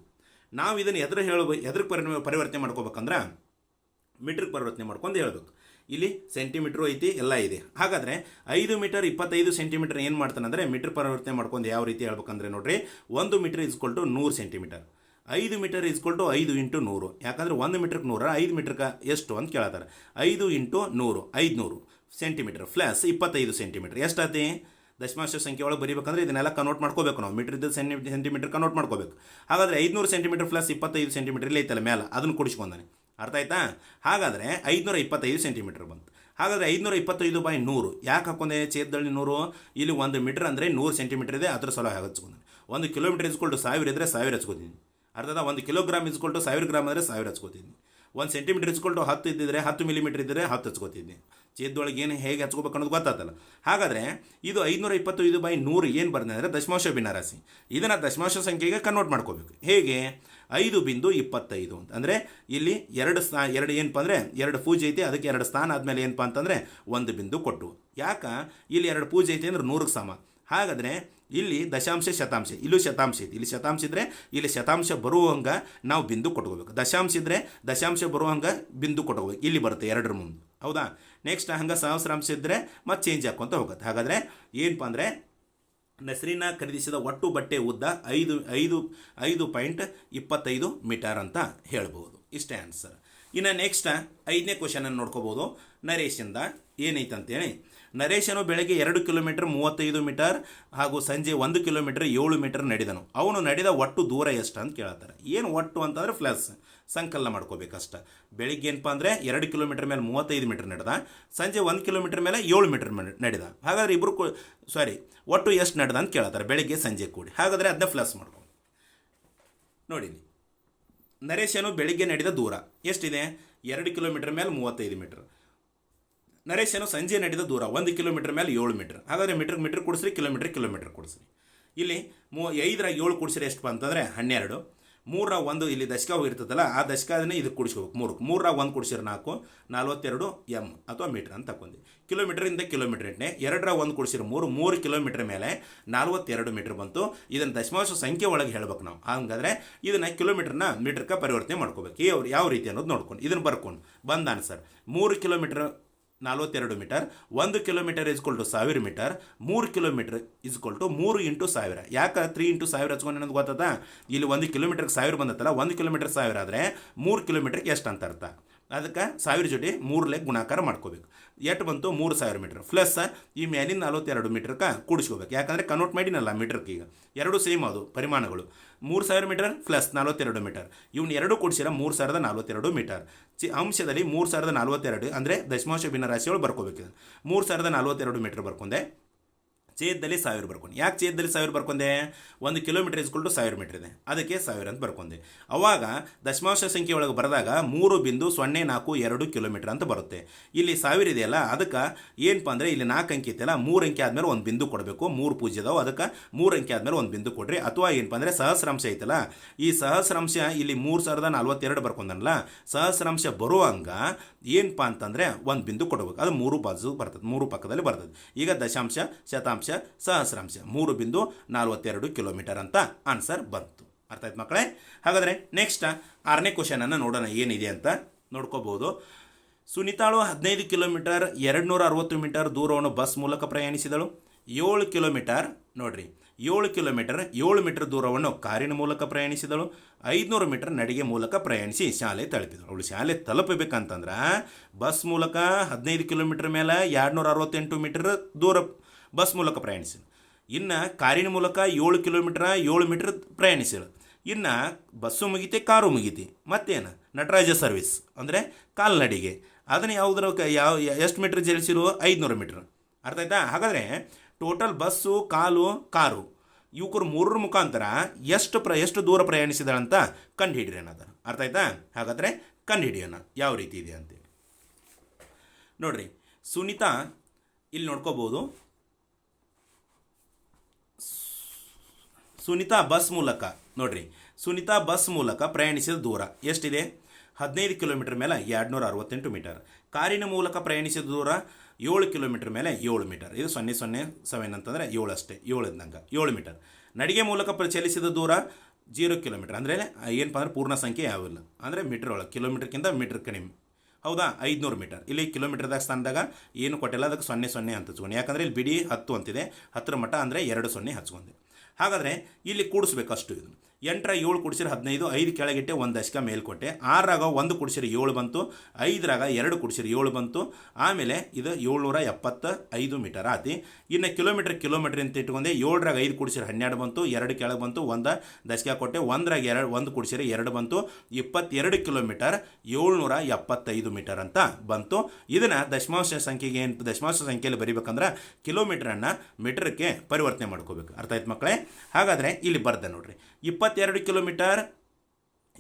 ನಾವು ಇದನ್ನು ಎದ್ರ ಹೇಳಬೇಕು ಎದ್ರ ಪರಿ ಪರಿವರ್ತನೆ ಮಾಡ್ಕೋಬೇಕಂದ್ರೆ ಮೀಟ್ರಿಗೆ ಪರಿವರ್ತನೆ ಮಾಡ್ಕೊಂಡು ಹೇಳಬೇಕು. ಇಲ್ಲಿ ಸೆಂಟಿಮೀಟ್ರು ಐತಿ, ಎಲ್ಲ ಇದೆ. ಹಾಗಾದರೆ ಐದು ಮೀಟರ್ ಇಪ್ಪತ್ತೈದು ಸೆಂಟಿಮೀಟರ್ ಏನು ಮಾಡ್ತಾನೆ ಅಂದರೆ ಮೀಟರ್ ಪರಿವರ್ತನೆ ಮಾಡ್ಕೊಂಡು ಯಾವ ರೀತಿ ಹೇಳ್ಬೇಕಂದ್ರೆ ನೋಡಿರಿ, ಒಂದು ಮೀಟರ್ ಇಸ್ಕೊಲ್ ನೂರು ಸೆಂಟಿಮೀಟರ್. ಐದು ಮೀಟರ್ ಇಸ್ಕೊಲ್ ಟು ಐದು ಇಂಟು ನೂರು. ಯಾಕಂದ್ರೆ ಒಂದು ಮೀಟ್ರಿಗೆ ನೂರ, ಐದು ಮೀಟ್ರಿಗೆ ಎಷ್ಟು ಅಂತ ಕೇಳ್ತಾರೆ. ಐದು ಇಂಟು ನೂರು ಐದುನೂರು ಸೆಂಟಿಮೀಟರ್ ಪ್ಲಸ್ ಇಪ್ಪತ್ತೈದು ಸೆಂಟಿಮೀಟರ್. ಎಷ್ಟಾತಿ ದಶಮಾಂಶ ಸಂಖ್ಯೆ ಒಳಗೆ ಬರೀಬೇಕಂದ್ರೆ ಇದನ್ನೆಲ್ಲ ಕನ್ವರ್ಟ್ ಮಾಡ್ಕೋಬೇಕು ನಾವು. ಮೀಟರ್ ಇದ್ದ ಸೆಂಟಿ, ಸೆಂಟಿಮೀಟರ್ ಕನ್ವರ್ಟ್ ಮಾಡ್ಕೋಬೇಕು. ಹಾಗಾದರೆ ಐದುನೂರು ಸೆಂಟಿಮೀಟರ್ ಪ್ಲಸ್ ಇಪ್ಪತ್ತೈದು ಸೆಂಟಿಮೀಟರ್ ಇಲ್ಲೇ ಐತಲ್ಲ ಮೇಲೆ ಅದನ್ನು ಕುಡಿಸ್ಕೊಂಡಾನೆ. ಅರ್ಥ ಆಯ್ತಾ? ಹಾಗಾದರೆ ಐದುನೂರ ಇಪ್ಪತ್ತೈದು ಸೆಂಟಿಮೀಟರ್ ಬಂತು. ಹಾಗಾದರೆ ಐದುನೂರ ಇಪ್ಪತ್ತೈದು ಬೈ ನೂರು, ಯಾಕೆ ಹಾಕೊಂಡೆ ಛೇದದಲ್ಲಿ ನೂರು? ಇಲ್ಲಿ ಒಂದು ಮೀಟರ್ ಅಂದರೆ ನೂರು ಸೆಂಟಿಮೀಟರ್ ಇದೆ, ಅದರ ಸಲ ಹಚ್ಕೊಂಡೆ ಒಂದು ಕಿಲೋಮೀಟರ್ ಇಸ್ಕೊಂಡು ಸಾವಿರ ಇದ್ದರೆ ಸಾವಿರ ಹಚ್ಕೋತೀನಿ. ಅರ್ಥದ ಒಂದು ಕಿಲೋಗ್ರಾಮ್ ಇಸ್ಕೊಲ್ಟು ಸಾವಿರ ಗ್ರಾಮ್ ಅಂದರೆ ಸಾವಿರ ಹಚ್ಕೋತೀನಿ. ಒಂದು ಸೆಂಟಿಮೀಟರ್ ಇಸ್ಕೊಲ್ಟು ಹತ್ತು ಇದ್ದಿದ್ರೆ ಹತ್ತು ಮಿಲಿಮೀಟರ್ ಇದ್ದರೆ ಹತ್ತು ಹಚ್ಕೋತಿದ್ದೆ ಚೇದ್ದೊಳಗೆ ಏನು ಹೇಗೆ ಹಚ್ಕೋಬೇಕು ಅನ್ನೋದು ಗೊತ್ತಾತಲ್ಲ. ಹಾಗಾದರೆ ಇದು ಐದುನೂರ ಇಪ್ಪತ್ತೈದು ಬೈ ನೂರು ಏನು ಬರ್ತದೆ ಅಂದರೆ ದಶಮಾಂಶ ಭಿನ್ನರಾಶಿ ಇದನ್ನು ದಶಮಾಂಶ ಸಂಖ್ಯೆಗೆ ಕನ್ವರ್ಟ್ ಮಾಡ್ಕೋಬೇಕು. ಹೇಗೆ? ಐದು ಬಿಂದು ಇಪ್ಪತ್ತೈದು ಅಂತ. ಅಂದರೆ ಇಲ್ಲಿ ಎರಡು ಸ್ಥಾ ಎರಡು ಏನಪ್ಪ ಅಂದರೆ ಎರಡು ಪೂಜೆ ಐತಿ, ಅದಕ್ಕೆ ಎರಡು ಸ್ಥಾನ ಆದಮೇಲೆ ಏನಪ್ಪ ಅಂತಂದರೆ ಒಂದು ಬಿಂದು ಕೊಟ್ಟು. ಯಾಕೆ? ಇಲ್ಲಿ ಎರಡು ಪೂಜೆ ಐತಿ ಅಂದ್ರೆ ನೂರಕ್ಕೆ ಸಮ. ಹಾಗಾದರೆ ಇಲ್ಲಿ ದಶಾಂಶ ಶತಾಂಶ, ಇಲ್ಲೂ ಶತಾಂಶ ಇದೆ ಇಲ್ಲಿ ಶತಾಂಶ ಇದ್ದರೆ ಇಲ್ಲಿ ಶತಾಂಶ ಬರುವಂಗೆ ನಾವು ಬಿಂದು ಕೊಟ್ಕೋಬೇಕು. ದಶಾಂಶ ಇದ್ದರೆ ದಶಾಂಶ ಬರುವ ಹಂಗೆ ಬಿಂದು ಕೊಟ್ಕೋಬೇಕು. ಇಲ್ಲಿ ಬರುತ್ತೆ ಎರಡರ ಮುಂದೆ. ಹೌದಾ? ನೆಕ್ಸ್ಟ್ ಹಂಗೆ ಸಹಸ್ರಾಂಶ ಇದ್ದರೆ ಮತ್ತೆ ಚೇಂಜ್ ಹಾಕ್ಕೊಂತ ಹೋಗುತ್ತೆ. ಹಾಗಾದರೆ ಏನಪ್ಪ ಅಂದರೆ ನಸರಿನ ಖರೀದಿಸಿದ ಒಟ್ಟು ಬಟ್ಟೆ ಉದ್ದ ಐದು ಐದು ಐದು ಪಾಯಿಂಟ್ ಇಪ್ಪತ್ತೈದು ಮೀಟರ್ ಅಂತ ಹೇಳ್ಬೋದು. ಇಷ್ಟೇ ಆನ್ಸರ್ ಇನ್ನು ನೆಕ್ಸ್ಟ್ ಐದನೇ ಕ್ವಶನನ್ನು ನೋಡ್ಕೋಬೋದು. ನರೇಶಿಂದ ಏನೈತೆ ಅಂತೇಳಿ ನರೇಶನು ಬೆಳಗ್ಗೆ ಎರಡು ಕಿಲೋಮೀಟರ್ ಮೂವತ್ತೈದು ಮೀಟರ್ ಹಾಗೂ ಸಂಜೆ ಒಂದು ಕಿಲೋಮೀಟರ್ ಏಳು ಮೀಟರ್ ನಡೆದನು. ಅವನು ನಡೆದ ಒಟ್ಟು ದೂರ ಎಷ್ಟು ಅಂತ ಕೇಳ್ತಾರೆ. ಏನು ಒಟ್ಟು ಅಂತಂದ್ರೆ ಪ್ಲಸ್ ಸಂಕಲನ ಮಾಡ್ಕೋಬೇಕಷ್ಟ. ಬೆಳಿಗ್ಗೆ ಏನಪ್ಪ ಅಂದರೆ ಎರಡು ಕಿಲೋಮೀಟರ್ ಮೇಲೆ ಮೂವತ್ತೈದು ಮೀಟರ್ ನಡೆದ, ಸಂಜೆ ಒಂದು ಕಿಲೋಮೀಟರ್ ಮೇಲೆ ಏಳು ಮೀಟರ್ ನಡೆದ. ಹಾಗಾದ್ರೆ ಇಬ್ಬರು ಸಾರಿ ಒಟ್ಟು ಎಷ್ಟು ನಡೆದ ಅಂತ ಕೇಳ್ತಾರೆ, ಬೆಳಿಗ್ಗೆ ಸಂಜೆ ಕೂಡಿ. ಹಾಗಾದರೆ ಅದನ್ನ ಪ್ಲಸ್ ಮಾಡ್ಕೊ. ನೋಡಿ, ನರೇಶನು ಬೆಳಿಗ್ಗೆ ನಡೆದ ದೂರ. ಎಷ್ಟಿದೆ? ಎರಡು ಕಿಲೋಮೀಟರ್ ಮೇಲೆ ಮೂವತ್ತೈದು ಮೀಟರ್. ನರೇಶನು ಸಂಜೆ ನಡೆದ ದೂರ, ಒಂದು ಕಿಲೋಮೀಟರ್ ಮೇಲೆ ಏಳು ಮೀಟರ್. ಹಾಗಾದರೆ ಮೀಟರ್ ಮೀಟರ್ ಕೊಡಿಸ್ರಿ ಕಿಲೋಮೀಟರ್ ಕಿಲೋಮೀಟರ್ ಕೊಡಿಸ್ರಿ. ಇಲ್ಲಿ ಮೂ, ಐದರ ಏಳು ಕೊಡಿಸಿದ್ರೆ ಎಷ್ಟು ಅಂತಂದರೆ ಹನ್ನೆರಡು. ಮೂರ ಒಂದು ಇಲ್ಲಿ ದಶಕ ಹೋಗಿರ್ತದಲ್ಲ, ಆ ದಶಕನೇ ಇದಕ್ಕೆ ಕುಡಿಸ್ಕೋಬೇಕು, ಮೂರು. ಮೂರ ಒಂದು ಕುಡಿಸಿದ್ರೆ ನಾಲ್ಕು, ನಲ್ವತ್ತೆರಡು ಎಂ ಅಥವಾ ಮೀಟರ್ ಅಂತ ತಗೊಂಡು ಕಿಲೋಮೀಟ್ರಿಂದ ಕಿಲೋಮೀಟರ್ ಎಂಟನೇ, ಎರಡರ ಒಂದು ಕುಡಿಸಿದ್ರೆ ಮೂರು ಮೂರು ಕಿಲೋಮೀಟರ್ ಮೇಲೆ ನಲ್ವತ್ತೆರಡು ಮೀಟರ್ ಬಂತು. ಇದನ್ನು ದಶಮಾಂಶ ಸಂಖ್ಯೆ ಒಳಗೆ ಹೇಳ್ಬೇಕು ನಾವು. ಹಂಗಾದ್ರೆ ಇದನ್ನು ಕಿಲೋಮೀಟರ್ನ ಮೀಟ್ರ್ಗೆ ಪರಿವರ್ತನೆ ಮಾಡ್ಕೋಬೇಕು. ಯಾವ ಯಾವ ರೀತಿ ಅನ್ನೋದು ನೋಡ್ಕೊಂಡು, ಇದನ್ನು ಬರ್ಕೊಂಡು, ಬಂದ ಆನ್ಸರ್ ಮೂರು ಕಿಲೋಮೀಟರ್ ನಲ್ವತ್ತೆರಡು ಮೀಟರ್, ಒಂದು ಕಿಲೋಮೀಟರ್ ಇಸ್ಕೊಲ್ ಟು ಸಾವಿರ ಮೀಟರ್, ಮೂರು ಕಿಲೋಮೀಟರ್ ಇಸ್ಕೊಲ್ ಟು ಮೂರು ಇಂಟು ಸಾವಿರ. ಯಾಕೆ ತ್ರೀ ಇಂಟು ಸಾವಿರ ಹಚ್ಕೊಂಡು ನನಗೆ ಗೊತ್ತದ? ಇಲ್ಲಿ ಒಂದು ಕಿಲೋಮೀಟರ್ಗೆ ಸಾವಿರ ಬಂದತ್ತಲ್ಲ, ಒಂದು ಕಿಲೋಮೀಟರ್ ಸಾವಿರ ಆದರೆ ಮೂರು ಕಿಲೋಮೀಟರ್ಗೆ ಎಷ್ಟು ಅಂತ ಅರ್ಥ. ಅದಕ್ಕೆ ಸಾವಿರ ಜೊತೆ ಮೂರು ಲೆಗ್ ಗುಣಾಕಾರ ಮಾಡ್ಕೋಬೇಕು. ಎಷ್ಟು ಬಂತು? ಮೂರು ಸಾವಿರ ಮೀಟರ್. ಪ್ಲಸ್ ಈ ಮೇಲಿನ ನಲವತ್ತೆರಡು ಮೀಟರ್ಗೆ ಕೂಡಿಸ್ಕೋಬೇಕು. ಯಾಕಂದರೆ ಕನ್ವರ್ಟ್ ಮಾಡಿನಲ್ಲ ಮೀಟರ್ಗೆ ಈಗ. ಎರಡು ಸೇಮ್ ಅದು, ಪರಿಮಾಣಗಳು. ಮೂರು ಸಾವಿರ ಮೀಟರ್ ಪ್ಲಸ್ ನಲ್ವತ್ತೆರಡು ಮೀಟರ್. ಇವನ್ನ ಎರಡು ಕೂಡಿಸಿರ ಮೂರು ಸಾವಿರದ ನಲವತ್ತೆರಡು ಮೀಟರ್. ಚಿ ಅಂಶದಲ್ಲಿ ಮೂರು ಸಾವಿರದ ನಲವತ್ತೆರಡು ಅಂದರೆ ದಶಮಾಂಶ ಭಿನ್ನರಾಶಿಗಳು ಬರ್ಕೋಬೇಕು. ಮೂರು ಸಾವಿರದ ನಲವತ್ತೆರಡು ಮೀಟರ್ ಬರ್ಕೊಂಡೆ. ಛೇದದಲ್ಲಿ ಸಾವಿರ ಬರ್ಕೊಂಡು. ಯಾಕೆ ಛೇದದಲ್ಲಿ ಸಾವಿರ ಬರ್ಕೊಂಡೆ? ಒಂದು ಕಿಲೋಮೀಟರ್ ಇಸ್ಕೊಲ್ಟು ಸಾವಿರ ಮೀಟರ್ ಇದೆ. ಅದಕ್ಕೆ ಸಾವಿರ ಅಂತ ಬರ್ಕೊಂಡೆ. ಅವಾಗ ದಶಮಾಂಶ ಸಂಖ್ಯೆ ಒಳಗೆ ಬರೆದಾಗ ಮೂರು ಬಿಂದು ಸೊನ್ನೆ ನಾಲ್ಕು ಎರಡು ಕಿಲೋಮೀಟರ್ ಅಂತ ಬರುತ್ತೆ. ಇಲ್ಲಿ ಸಾವಿರ ಇದೆಯಲ್ಲ, ಅದಕ್ಕೆ ಏನಪ್ಪ ಅಂದರೆ ಇಲ್ಲಿ ನಾಲ್ಕು ಅಂಕಿ ಇದೆಯಲ್ಲ ಮೂರು ಅಂಕಿ ಆದಮೇಲೆ ಒಂದು ಬಿಂದು ಕೊಡಬೇಕು. ಮೂರು ಪೂಜೆ ಅದಾವೆ, ಅದಕ್ಕೆ ಮೂರು ಅಂಕಿ ಆದಮೇಲೆ ಒಂದು ಬಿಂದು ಕೊಡ್ರಿ. ಅಥವಾ ಏನಪ್ಪ ಅಂದರೆ ಸಹಸ್ರಾಂಶ ಐತಲ್ಲ, ಈ ಸಹಸ್ರಾಂಶ ಇಲ್ಲಿ ಮೂರು ಸಾವಿರದ ನಲ್ವತ್ತೆರಡು ಬರ್ಕೊಂಡನಲ್ಲ, ಸಹಸ್ರಾಂಶ ಬರುವಂಗ ಏನಪ್ಪ ಅಂತಂದರೆ ಒಂದು ಬಿಂದು ಕೊಡಬೇಕು. ಅದು ಮೂರು ಬಾಜು ಬರ್ತದೆ, ಮೂರು ಪಕ್ಕದಲ್ಲಿ ಬರ್ತದೆ. ಈಗ ದಶಾಂಶ ಶತಾಂಶ ಸಹಸ್ರಾಂಶ ಮೂರು ಬಿಂದು ನಲ್ವತ್ತೆರಡು ಕಿಲೋಮೀಟರ್ ಅಂತ ಆನ್ಸರ್ ಬಂತು. ಅರ್ಥ ಆಯ್ತು ಮಕ್ಕಳೇ? ಹಾಗಾದರೆ ನೆಕ್ಸ್ಟ್ ಆರನೇ ಕ್ವಶನನ್ನು ನೋಡೋಣ, ಏನಿದೆ ಅಂತ ನೋಡ್ಕೋಬಹುದು ಸುನಿತಾಳು ಹದಿನೈದು ಕಿಲೋಮೀಟರ್ ಎರಡು ನೂರ ಅರವತ್ತು ಮೀಟರ್ ದೂರವನ್ನು ಬಸ್ ಮೂಲಕ ಪ್ರಯಾಣಿಸಿದಳು. ಏಳು ಕಿಲೋಮೀಟರ್, ನೋಡ್ರಿ, ಏಳು ಕಿಲೋಮೀಟರ್, ಏಳು ಮೀಟರ್ ದೂರವನ್ನು ಕಾರಿನ ಮೂಲಕ ಪ್ರಯಾಣಿಸಿದಳು. ಐದುನೂರು ಮೀಟರ್ ನಡಿಗೆ ಮೂಲಕ ಪ್ರಯಾಣಿಸಿ ಶಾಲೆ ತಲುಪಿದಳು. ಅವಳು ಶಾಲೆ ತಲುಪಬೇಕಂತಂದ್ರೆ ಬಸ್ ಮೂಲಕ ಹದಿನೈದು ಕಿಲೋಮೀಟರ್ ಮೇಲೆ ಎರಡು ನೂರ ಅರವತ್ತೆಂಟು ಮೀಟರ್ ದೂರ ಬಸ್ ಮೂಲಕ ಪ್ರಯಾಣಿಸಿ ಇನ್ನು ಕಾರಿನ ಮೂಲಕ ಏಳು ಕಿಲೋಮೀಟ್ರ, ಏಳು ಮೀಟ್ರ್ ಪ್ರಯಾಣಿಸಿದಳು ಇನ್ನು ಬಸ್ಸು ಮುಗಿತೆ, ಕಾರು ಮುಗಿತಿ, ಮತ್ತೇನು? ನಟರಾಜ ಸರ್ವಿಸ್, ಅಂದರೆ ಕಾಲ್ನಡಿಗೆ. ಅದನ್ನು ಯಾವುದರ ಯಾವ, ಎಷ್ಟು ಮೀಟ್ರ್ ಜಲಿಸಿರು ಐದುನೂರು ಮೀಟ್ರ್. ಅರ್ಥ ಆಯ್ತಾ? ಹಾಗಾದರೆ ಟೋಟಲ್ ಬಸ್ಸು, ಕಾಲು, ಕಾರು ಇವಕ್ಕರು ಮೂರರ ಮುಖಾಂತರ ಎಷ್ಟು ಪ್ರ, ಎಷ್ಟು ದೂರ ಪ್ರಯಾಣಿಸಿದಳಂತ ಕಂಡು ಅನ್ನೋದು ಅರ್ಥ ಆಯ್ತಾ? ಹಾಗಾದರೆ ಕಂಡು ಹಿಡಿಯೋಣ ಯಾವ ರೀತಿ ಇದೆ ಅಂತೇಳಿ. ನೋಡ್ರಿ, ಸುನೀತಾ, ಇಲ್ಲಿ ನೋಡ್ಕೋಬೋದು. ಸುನಿತಾ ಬಸ್ ಮೂಲಕ, ನೋಡ್ರಿ, ಸುನಿತಾ ಬಸ್ ಮೂಲಕ ಪ್ರಯಾಣಿಸಿದ ದೂರ ಎಷ್ಟಿದೆ? ಹದಿನೈದು ಕಿಲೋಮೀಟರ್ ಮೇಲೆ ಎರಡುನೂರ ಅರವತ್ತೆಂಟು ಮೀಟರ್. ಕಾರಿನ ಮೂಲಕ ಪ್ರಯಾಣಿಸಿದ ದೂರ ಏಳು ಕಿಲೋಮೀಟರ್ ಮೇಲೆ ಏಳು ಮೀಟರ್. ಇದು ಸೊನ್ನೆ ಸೊನ್ನೆ ಸೆವೆನ್ ಅಂತಂದರೆ ಏಳು ಅಷ್ಟೇ, ಏಳು ಇದ್ದಂಗೆ, ಏಳು ಮೀಟರ್. ನಡಿಗೆ ಮೂಲಕ ಪರಿಚಲಿಸಿದ ಚಲಿಸಿದ ದೂರ ಜೀರೋ ಕಿಲೋಮೀಟರ್. ಅಂದರೆ ಏನಪ್ಪ ಅಂದ್ರೆ ಪೂರ್ಣ ಸಂಖ್ಯೆ ಯಾವಿಲ್ಲ ಅಂದರೆ ಮೀಟರ್ ಒಳಗೆ, ಕಿಲೋಮೀಟರ್ಗಿಂತ ಮೀಟರ್ ಕಡಿಮೆ. ಹೌದಾ? ಐದುನೂರು ಮೀಟರ್. ಇಲ್ಲಿ ಕಿಲೋಮೀಟರ್ದಾಗ ಸ್ಥಾನದಾಗ ಏನು ಕೊಟ್ಟಿಲ್ಲ, ಅದಕ್ಕೆ ಸೊನ್ನೆ ಸೊನ್ನೆ ಅಂತ ಹಚ್ಕೊಂಡು. ಯಾಕಂದರೆ ಇಲ್ಲಿ ಬಿಡಿ ಹತ್ತು ಅಂತಿದೆ. ಹತ್ತರ ಮಟ್ಟ ಅಂದರೆ ಎರಡು ಸೊನ್ನೆ ಹಚ್ಕೊಂಡೆ. ಹಾಗಾದರೆ ಇಲ್ಲಿ ಕೂಡಿಸ್ಬೇಕಷ್ಟು ಇದು ಎಂಟರ ಏಳು ಕುಡಿಸಿರ ಹದಿನೈದು, ಐದು ಕೆಳಗಿಟ್ಟೆ ಒಂದು ದಶಕ ಮೇಲ್ಕೊಟ್ಟೆ ಆರಾಗ ಒಂದು ಕುಡಿಸಿರ ಏಳು ಬಂತು, ಐದರಾಗ ಎರಡು ಕುಡಿಸಿರ ಏಳು ಬಂತು. ಆಮೇಲೆ ಇದು ಏಳ್ನೂರ ಎಪ್ಪತ್ತ ಐದು ಮೀಟರ್ ಆತಿ. ಇನ್ನು ಕಿಲೋಮೀಟ್ರ್ ಕಿಲೋಮೀಟ್ರ್ ಅಂತ ಇಟ್ಕೊಂಡೆ, ಏಳರಾಗ ಐದು ಕುಡಿಸಿರ ಹನ್ನೆರಡು ಬಂತು, ಎರಡು ಕೆಳಗೆ ಬಂತು, ಒಂದು ದಶಕ ಕೊಟ್ಟೆ, ಒಂದರಾಗ ಎರಡು, ಒಂದು ಕುಡಿಸಿರ ಎರಡು ಬಂತು. ಇಪ್ಪತ್ತೆರಡು ಕಿಲೋಮೀಟರ್ ಏಳ್ನೂರ ಎಪ್ಪತ್ತೈದು ಮೀಟರ್ ಅಂತ ಬಂತು. ಇದನ್ನು ದಶಮಾಂಶ ಸಂಖ್ಯೆಗೆ ಏನು ದಶಮಾಂಶ ಸಂಖ್ಯೆಯಲ್ಲಿ ಬರೀಬೇಕಂದ್ರೆ ಕಿಲೋಮೀಟ್ರನ್ನು ಮೀಟರ್ಗೆ ಪರಿವರ್ತನೆ ಮಾಡ್ಕೋಬೇಕು. ಅರ್ಥ ಆಯ್ತು ಮಕ್ಕಳೇ? ಹಾಗಾದರೆ ಇಲ್ಲಿ ಬರ್ದೆ ನೋಡ್ರಿ. ಇಪ್ಪತ್ತೆರಡು ಕಿಲೋಮೀಟರ್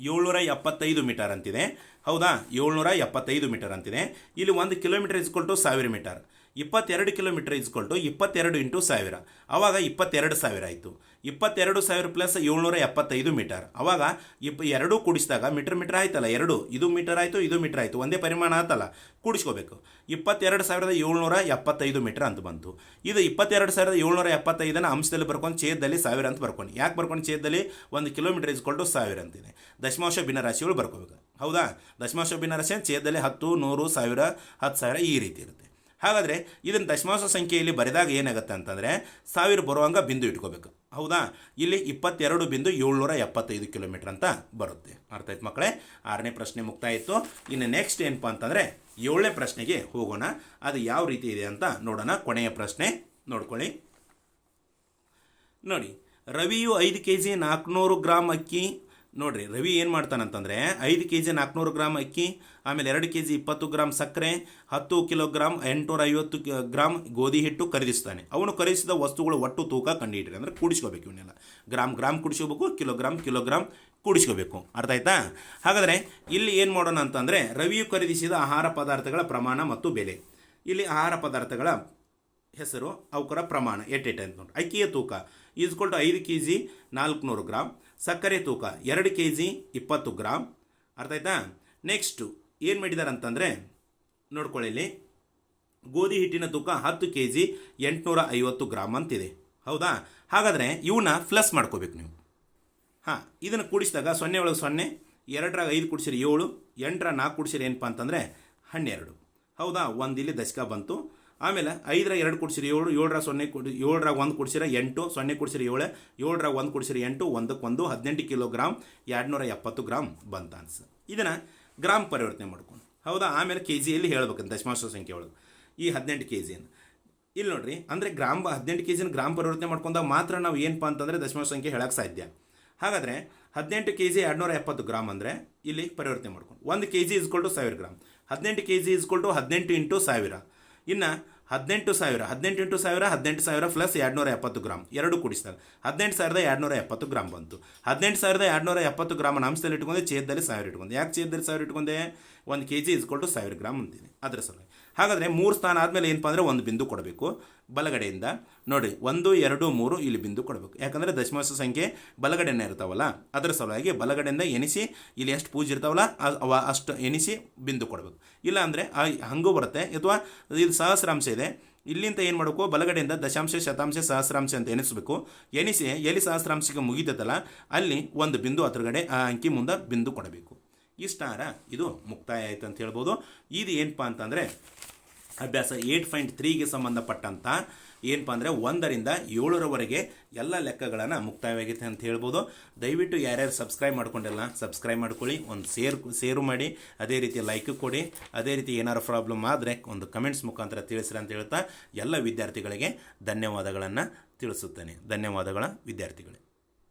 ಏಳ್ನೂರ ಎಪ್ಪತ್ತೈದು ಮೀಟರ್ ಅಂತಿದೆ. ಹೌದಾ? ಏಳ್ನೂರ ಎಪ್ಪತ್ತೈದು ಮೀಟರ್ ಅಂತಿದೆ. ಇಲ್ಲಿ ಒಂದು ಕಿಲೋಮೀಟರ್ ಇಸ್ಕೊಲ್ಟು ಸಾವಿರ ಮೀಟರ್. ಇಪ್ಪತ್ತೆರಡು ಕಿಲೋಮೀಟರ್ ಇಸ್ಕೊಲ್ಟು ಇಪ್ಪತ್ತೆರಡು ಇಂಟು ಸಾವಿರ. ಆವಾಗ ಇಪ್ಪತ್ತೆರಡು ಸಾವಿರ ಆಯಿತು. ಇಪ್ಪತ್ತೆರಡು ಸಾವಿರ ಪ್ಲಸ್ ಏಳ್ನೂರ ಎಪ್ಪತ್ತೈದು ಮೀಟರ್. ಅವಾಗ ಇಪ್ಪ ಎರಡೂ ಕೂಡಿಸಿದಾಗ ಮೀಟರ್ ಮೀಟರ್ ಆಯ್ತಲ್ಲ, ಎರಡು. ಇದು ಮೀಟರ್ ಆಯಿತು, ಇದು ಮೀಟರ್ ಆಯಿತು. ಒಂದೇ ಪರಿಮಾಣ ಆಯ್ತಲ್ಲ ಕೂಡಿಸ್ಕೋಬೇಕು. ಇಪ್ಪತ್ತೆರಡು ಸಾವಿರದ ಏಳ್ನೂರ ಎಪ್ಪತ್ತೈದು ಮೀಟರ್ ಅಂತ ಬಂತು. ಇದು ಇಪ್ಪತ್ತೆರಡು ಸಾವಿರದ ಏಳ್ನೂರ ಎಪ್ಪತ್ತೈದನ ಅಂಶದಲ್ಲಿ ಬರ್ಕೊಂಡು ಛೇದದಲ್ಲಿ ಸಾವಿರ ಅಂತ ಬರ್ಕೊಂಡು. ಯಾಕೆ ಬರ್ಕೊಂಡು ಛೇದದಲ್ಲಿ? ಒಂದು ಕಿಲೋಮೀಟರ್ ಇಸ್ಕೊಂಡು ಸಾವಿರ ಅಂತಿದೆ. ದಶಮಾಂಶ ಭಿನ್ನರಾಶಿಗಳು ಬರ್ಕೋಬೇಕು. ಹೌದಾ? ದಶಮಾಂಶ ಭಿನ್ನರಾಶಿ ಛೇದದಲ್ಲಿ ಹತ್ತು, ನೂರು, ಸಾವಿರ, ಹತ್ತು ಸಾವಿರ ಈ ರೀತಿ ಇರುತ್ತೆ. ಹಾಗಾದರೆ ಇದನ್ನು ದಶಮಾಂಶ ಸಂಖ್ಯೆಯಲ್ಲಿ ಬರೆದಾಗ ಏನಾಗುತ್ತೆ ಅಂತಂದರೆ ಸಾವಿರ ಬರುವಂಗ ಬಿಂದು ಇಟ್ಕೋಬೇಕು. ಹೌದಾ? ಇಲ್ಲಿ ಇಪ್ಪತ್ತೆರಡು ಬಿಂದು ಏಳ್ನೂರ ಎಪ್ಪತ್ತೈದು ಕಿಲೋಮೀಟರ್ ಅಂತ ಬರುತ್ತೆ. ಅರ್ಥ ಆಯ್ತು ಮಕ್ಕಳೇ? ಆರನೇ ಪ್ರಶ್ನೆ ಮುಕ್ತಾಯ ಇತ್ತು ಇನ್ನು ನೆಕ್ಸ್ಟ್ ಏನಪ್ಪ ಅಂತಂದರೆ ಏಳನೇ ಪ್ರಶ್ನೆಗೆ ಹೋಗೋಣ. ಅದು ಯಾವ ರೀತಿ ಇದೆ ಅಂತ ನೋಡೋಣ. ಕೊನೆಯ ಪ್ರಶ್ನೆ. ನೋಡ್ಕೊಳ್ಳಿ. ನೋಡಿ. ರವಿಯು ಐದು ಕೆ ಜಿ ನಾಲ್ಕುನೂರು ಗ್ರಾಮ್ ಅಕ್ಕಿ ನೋಡ್ರಿ, ರವಿ ಏನು ಮಾಡ್ತಾನಂತಂದರೆ ಐದು ಕೆ ಜಿ ನಾಲ್ಕುನೂರು ಗ್ರಾಮ್ ಅಕ್ಕಿ, ಆಮೇಲೆ ಎರಡು ಕೆ ಜಿ ಇಪ್ಪತ್ತು ಗ್ರಾಮ್ ಸಕ್ಕರೆ, ಹತ್ತು ಕಿಲೋಗ್ರಾಮ್ ಎಂಟುನೂರ ಐವತ್ತು ಗ್ರಾಮ್ ಗೋಧಿ ಹಿಟ್ಟು ಖರೀದಿಸ್ತಾನೆ. ಅವನು ಖರೀದಿಸಿದ ವಸ್ತುಗಳು ಒಟ್ಟು ತೂಕ ಕಂಡುಹಿಡ್ರಿ ಅಂದರೆ ಕೂಡಿಸ್ಕೋಬೇಕು ಇವನ್ನೆಲ್ಲ. ಗ್ರಾಮ್ ಗ್ರಾಮ್ ಕೂಡಿಸ್ಕೋಬೇಕು ಕಿಲೋಗ್ರಾಮ್ ಕಿಲೋಗ್ರಾಮ್ ಕೂಡಿಸ್ಕೋಬೇಕು. ಅರ್ಥ ಆಯ್ತಾ? ಹಾಗಾದರೆ ಇಲ್ಲಿ ಏನು ಮಾಡೋಣ ಅಂತಂದರೆ, ರವಿಯು ಖರೀದಿಸಿದ ಆಹಾರ ಪದಾರ್ಥಗಳ ಪ್ರಮಾಣ ಮತ್ತು ಬೆಲೆ. ಇಲ್ಲಿ ಆಹಾರ ಪದಾರ್ಥಗಳ ಹೆಸರು ಅವುಕರ ಪ್ರಮಾಣ, ಎಟ್ ಎಟ್ ಅಂತ ನೋಡಿ ಅಕ್ಕಿಯ ತೂಕ. ಈಸ್ಕೊಲ್ ಟು ಐದು ಕೆ ಜಿ ನಾಲ್ಕುನೂರು ಗ್ರಾಮ್ ಸಕ್ಕರೆ ತೂಕ ಎರಡು ಕೆ ಜಿ ಇಪ್ಪತ್ತು ಗ್ರಾಮ್ ಅರ್ಥ ಆಯ್ತಾ? ನೆಕ್ಸ್ಟು ಏನು ಮಾಡಿದ್ದಾರೆ ಅಂತಂದರೆ ನೋಡ್ಕೊಳ್ಳಿ ಗೋಧಿ ಹಿಟ್ಟಿನ ತೂಕ ಹತ್ತು ಕೆ ಜಿ ಎಂಟುನೂರ ಐವತ್ತು ಗ್ರಾಮ್ ಅಂತಿದೆ. ಹೌದಾ? ಹಾಗಾದರೆ ಇವನ್ನ ಪ್ಲಸ್ ಮಾಡ್ಕೋಬೇಕು ನೀವು. ಹಾಂ, ಇದನ್ನು ಕೂಡಿಸಿದಾಗ ಸೊನ್ನೆ ಒಳಗೆ ಸೊನ್ನೆ, ಎರಡರಾಗ ಐದು ಕುಡಿಸಿರಿ ಏಳು ಎಂಟರ ನಾಲ್ಕು ಕುಡಿಸಿರಿ ಏನಪ್ಪ ಅಂತಂದರೆ ಹನ್ನೆರಡು. ಹೌದಾ? ಒಂದು ಇಲ್ಲಿ ದಶಕ ಬಂತು. ಆಮೇಲೆ ಐದರ ಎರಡು ಕೊಡ್ಸಿರಿ, ಏಳು, ಏಳರ ಸೊನ್ನೆ ಕೊಡಿ ಏಳರಾಗ ಒಂದು ಕೊಡ್ಸಿರ ಎಂಟು, ಸೊನ್ನೆ ಕುಡಿಸಿರಿ ಏಳು ಏಳರಾಗ ಒಂದು ಕೊಡ್ಸಿರಿ ಎಂಟು, ಒಂದಕ್ಕೆ ಒಂದು, ಹದಿನೆಂಟು ಕಿಲೋಗ್ರಾಮ್ ಎರಡುನೂರ ಎಪ್ಪತ್ತು ಗ್ರಾಮ್ ಬಂತ ಅನ್ಸ ಇದನ್ನು ಗ್ರಾಮ್ ಪರಿವರ್ತನೆ ಮಾಡ್ಕೊಂಡು. ಹೌದಾ? ಆಮೇಲೆ ಕೆ ಜಿಯಲ್ಲಿ ಹೇಳ್ಬೇಕಂತ ದಶಮಾಂಶ ಸಂಖ್ಯೆ ಒಳಗೆ. ಈ ಹದಿನೆಂಟು ಕೆ ಜಿಯನ್ನು ಇಲ್ಲಿ ನೋಡಿರಿ, ಅಂದರೆ ಗ್ರಾಮ್ ಹದಿನೆಂಟು ಕೆ ಜಿನ ಗ್ರಾಮ್ ಪರಿವರ್ತನೆ ಮಾಡ್ಕೊಂಡಾಗ ಮಾತ್ರ ನಾವು ಏನಪ್ಪ ಅಂತಂದರೆ ದಶಮಾಂಶ ಸಂಖ್ಯೆ ಹೇಳಕ್ಕೆ ಸಾಧ್ಯ. ಹಾಗಾದರೆ ಹದಿನೆಂಟು ಕೆ ಜಿ ಎರಡುನೂರ ಎಪ್ಪತ್ತು ಗ್ರಾಮ್ ಅಂದರೆ ಇಲ್ಲಿ ಪರಿವರ್ತನೆ ಮಾಡ್ಕೊಂಡು. ಒಂದು ಕೆ ಜಿ ಇಸ್ಕೊಂಡು ಸಾವಿರ ಗ್ರಾಮ್ ಹದಿನೆಂಟು ಕೆ ಜಿ ಇಸ್ಕೊಂಡು ಹದಿನೆಂಟು ಇಂಟು ಸಾವಿರ. ಇನ್ನು ಹದಿನೆಂಟು ಸಾವಿರ, ಹದಿನೆಂಟು ಇಂಟು ಸಾವಿರ, ಹದಿನೆಂಟು ಸಾವಿರ ಪ್ಲಸ್ ಎರಡುನೂರ ಎಪ್ಪತ್ತು ಗ್ರಾಮ್ ಎರಡು ಕೂಡಿಸ್ತಾರೆ ಹದಿನೆಂಟು ಸಾವಿರದ ಎರಡುನೂರ ಎಪ್ಪತ್ತು ಗ್ರಾಮ್ ಬಂತು. ಹದಿನೆಂಟು ಸಾವಿರದ ಎರಡುನೂರ ಎಪ್ಪತ್ತು ಗ್ರಾಮ್ ಅಂಶದಲ್ಲಿ ಇಟ್ಕೊಂಡೆ, ಛೇದದಲ್ಲಿ ಸಾವಿರ ಇಟ್ಕೊಂಡೆ. ಯಾಕೆ ಛೇದದಲ್ಲಿ ಸಾವಿರ ಇಟ್ಕೊಂಡೆ? ಒಂದು ಕೆ ಜಿ ಇಸ್ಕೊಟ್ಟು ಸಾವಿರ ಗ್ರಾಮ್ ಅಂತೀನಿ. ಅದರ ಸಲುವಾಗಿ. ಹಾಗಾದರೆ ಮೂರು ಸ್ಥಾನ ಆದಮೇಲೆ ಏನಪ್ಪ ಅಂದರೆ ಒಂದು ಬಿಂದು ಕೊಡಬೇಕು. ಬಲಗಡೆಯಿಂದ ನೋಡಿ, ಒಂದು, ಎರಡು, ಮೂರು ಇಲ್ಲಿ ಬಿಂದು ಕೊಡಬೇಕು. ಯಾಕಂದರೆ ದಶಮಾಂಶ ಸಂಖ್ಯೆ ಬಲಗಡೆನೇ ಇರ್ತಾವಲ್ಲ, ಅದರ ಸಲುವಾಗಿ ಬಲಗಡೆಯಿಂದ ಎನಿಸಿ ಇಲ್ಲಿ ಎಷ್ಟು ಪೂಜೆ ಇರ್ತಾವಲ್ಲ ಅಷ್ಟು ಎನಿಸಿ ಬಿಂದು ಕೊಡಬೇಕು. ಇಲ್ಲ ಅಂದರೆ ಹಂಗೂ ಬರುತ್ತೆ. ಅಥವಾ ಇದು ಸಹಸ್ರಾಂಶ ಇದೆ. ಇಲ್ಲಿಂದ ಏನು ಮಾಡಬೇಕು? ಬಲಗಡೆಯಿಂದ ದಶಾಂಶ, ಶತಾಂಶ, ಸಹಸ್ರಾಂಶ ಅಂತ ಎನಿಸಬೇಕು ಎನಿಸಿ ಎಲ್ಲಿ ಸಹಸ್ರಾಂಶಕ್ಕೆ ಮುಗಿತದಲ್ಲ, ಅಲ್ಲಿ ಒಂದು ಬಿಂದು ಅದರಗಡೆ ಆ ಅಂಕಿ ಮುಂದೆ ಬಿಂದು ಕೊಡಬೇಕು. ಇಷ್ಟಾರ ಇದು ಮುಕ್ತಾಯ ಆಯ್ತು ಅಂತ ಹೇಳ್ಬೋದು. ಇದು ಏನಪ್ಪ ಅಂತಂದರೆ ಅಭ್ಯಾಸ ಏಟ್ ಪಾಯಿಂಟ್ ತ್ರೀಗೆ ಸಂಬಂಧಪಟ್ಟಂಥ ಏನಪ್ಪ ಅಂದರೆ ಒಂದರಿಂದ ಏಳರವರೆಗೆ ಎಲ್ಲ ಲೆಕ್ಕಗಳನ್ನು ಮುಕ್ತಾಯವಾಗೈತೆ ಅಂತ ಹೇಳ್ಬೋದು. ದಯವಿಟ್ಟು ಯಾರ್ಯಾರು ಸಬ್ಸ್ಕ್ರೈಬ್ ಮಾಡ್ಕೊಂಡಿಲ್ಲ, ಸಬ್ಸ್ಕ್ರೈಬ್ ಮಾಡ್ಕೊಳ್ಳಿ, ಒಂದು ಸೇರ್ ಸೇರು ಮಾಡಿ, ಅದೇ ರೀತಿ ಲೈಕ್ ಕೊಡಿ, ಅದೇ ರೀತಿ ಏನಾರು ಪ್ರಾಬ್ಲಮ್ ಆದರೆ ಒಂದು ಕಮೆಂಟ್ಸ್ ಮುಖಾಂತರ ತಿಳಿಸ್ರಿ ಅಂತ ಹೇಳ್ತಾ ಎಲ್ಲ ವಿದ್ಯಾರ್ಥಿಗಳಿಗೆ ಧನ್ಯವಾದಗಳನ್ನು ತಿಳಿಸುತ್ತೇನೆ. ಧನ್ಯವಾದಗಳ ವಿದ್ಯಾರ್ಥಿಗಳೇ.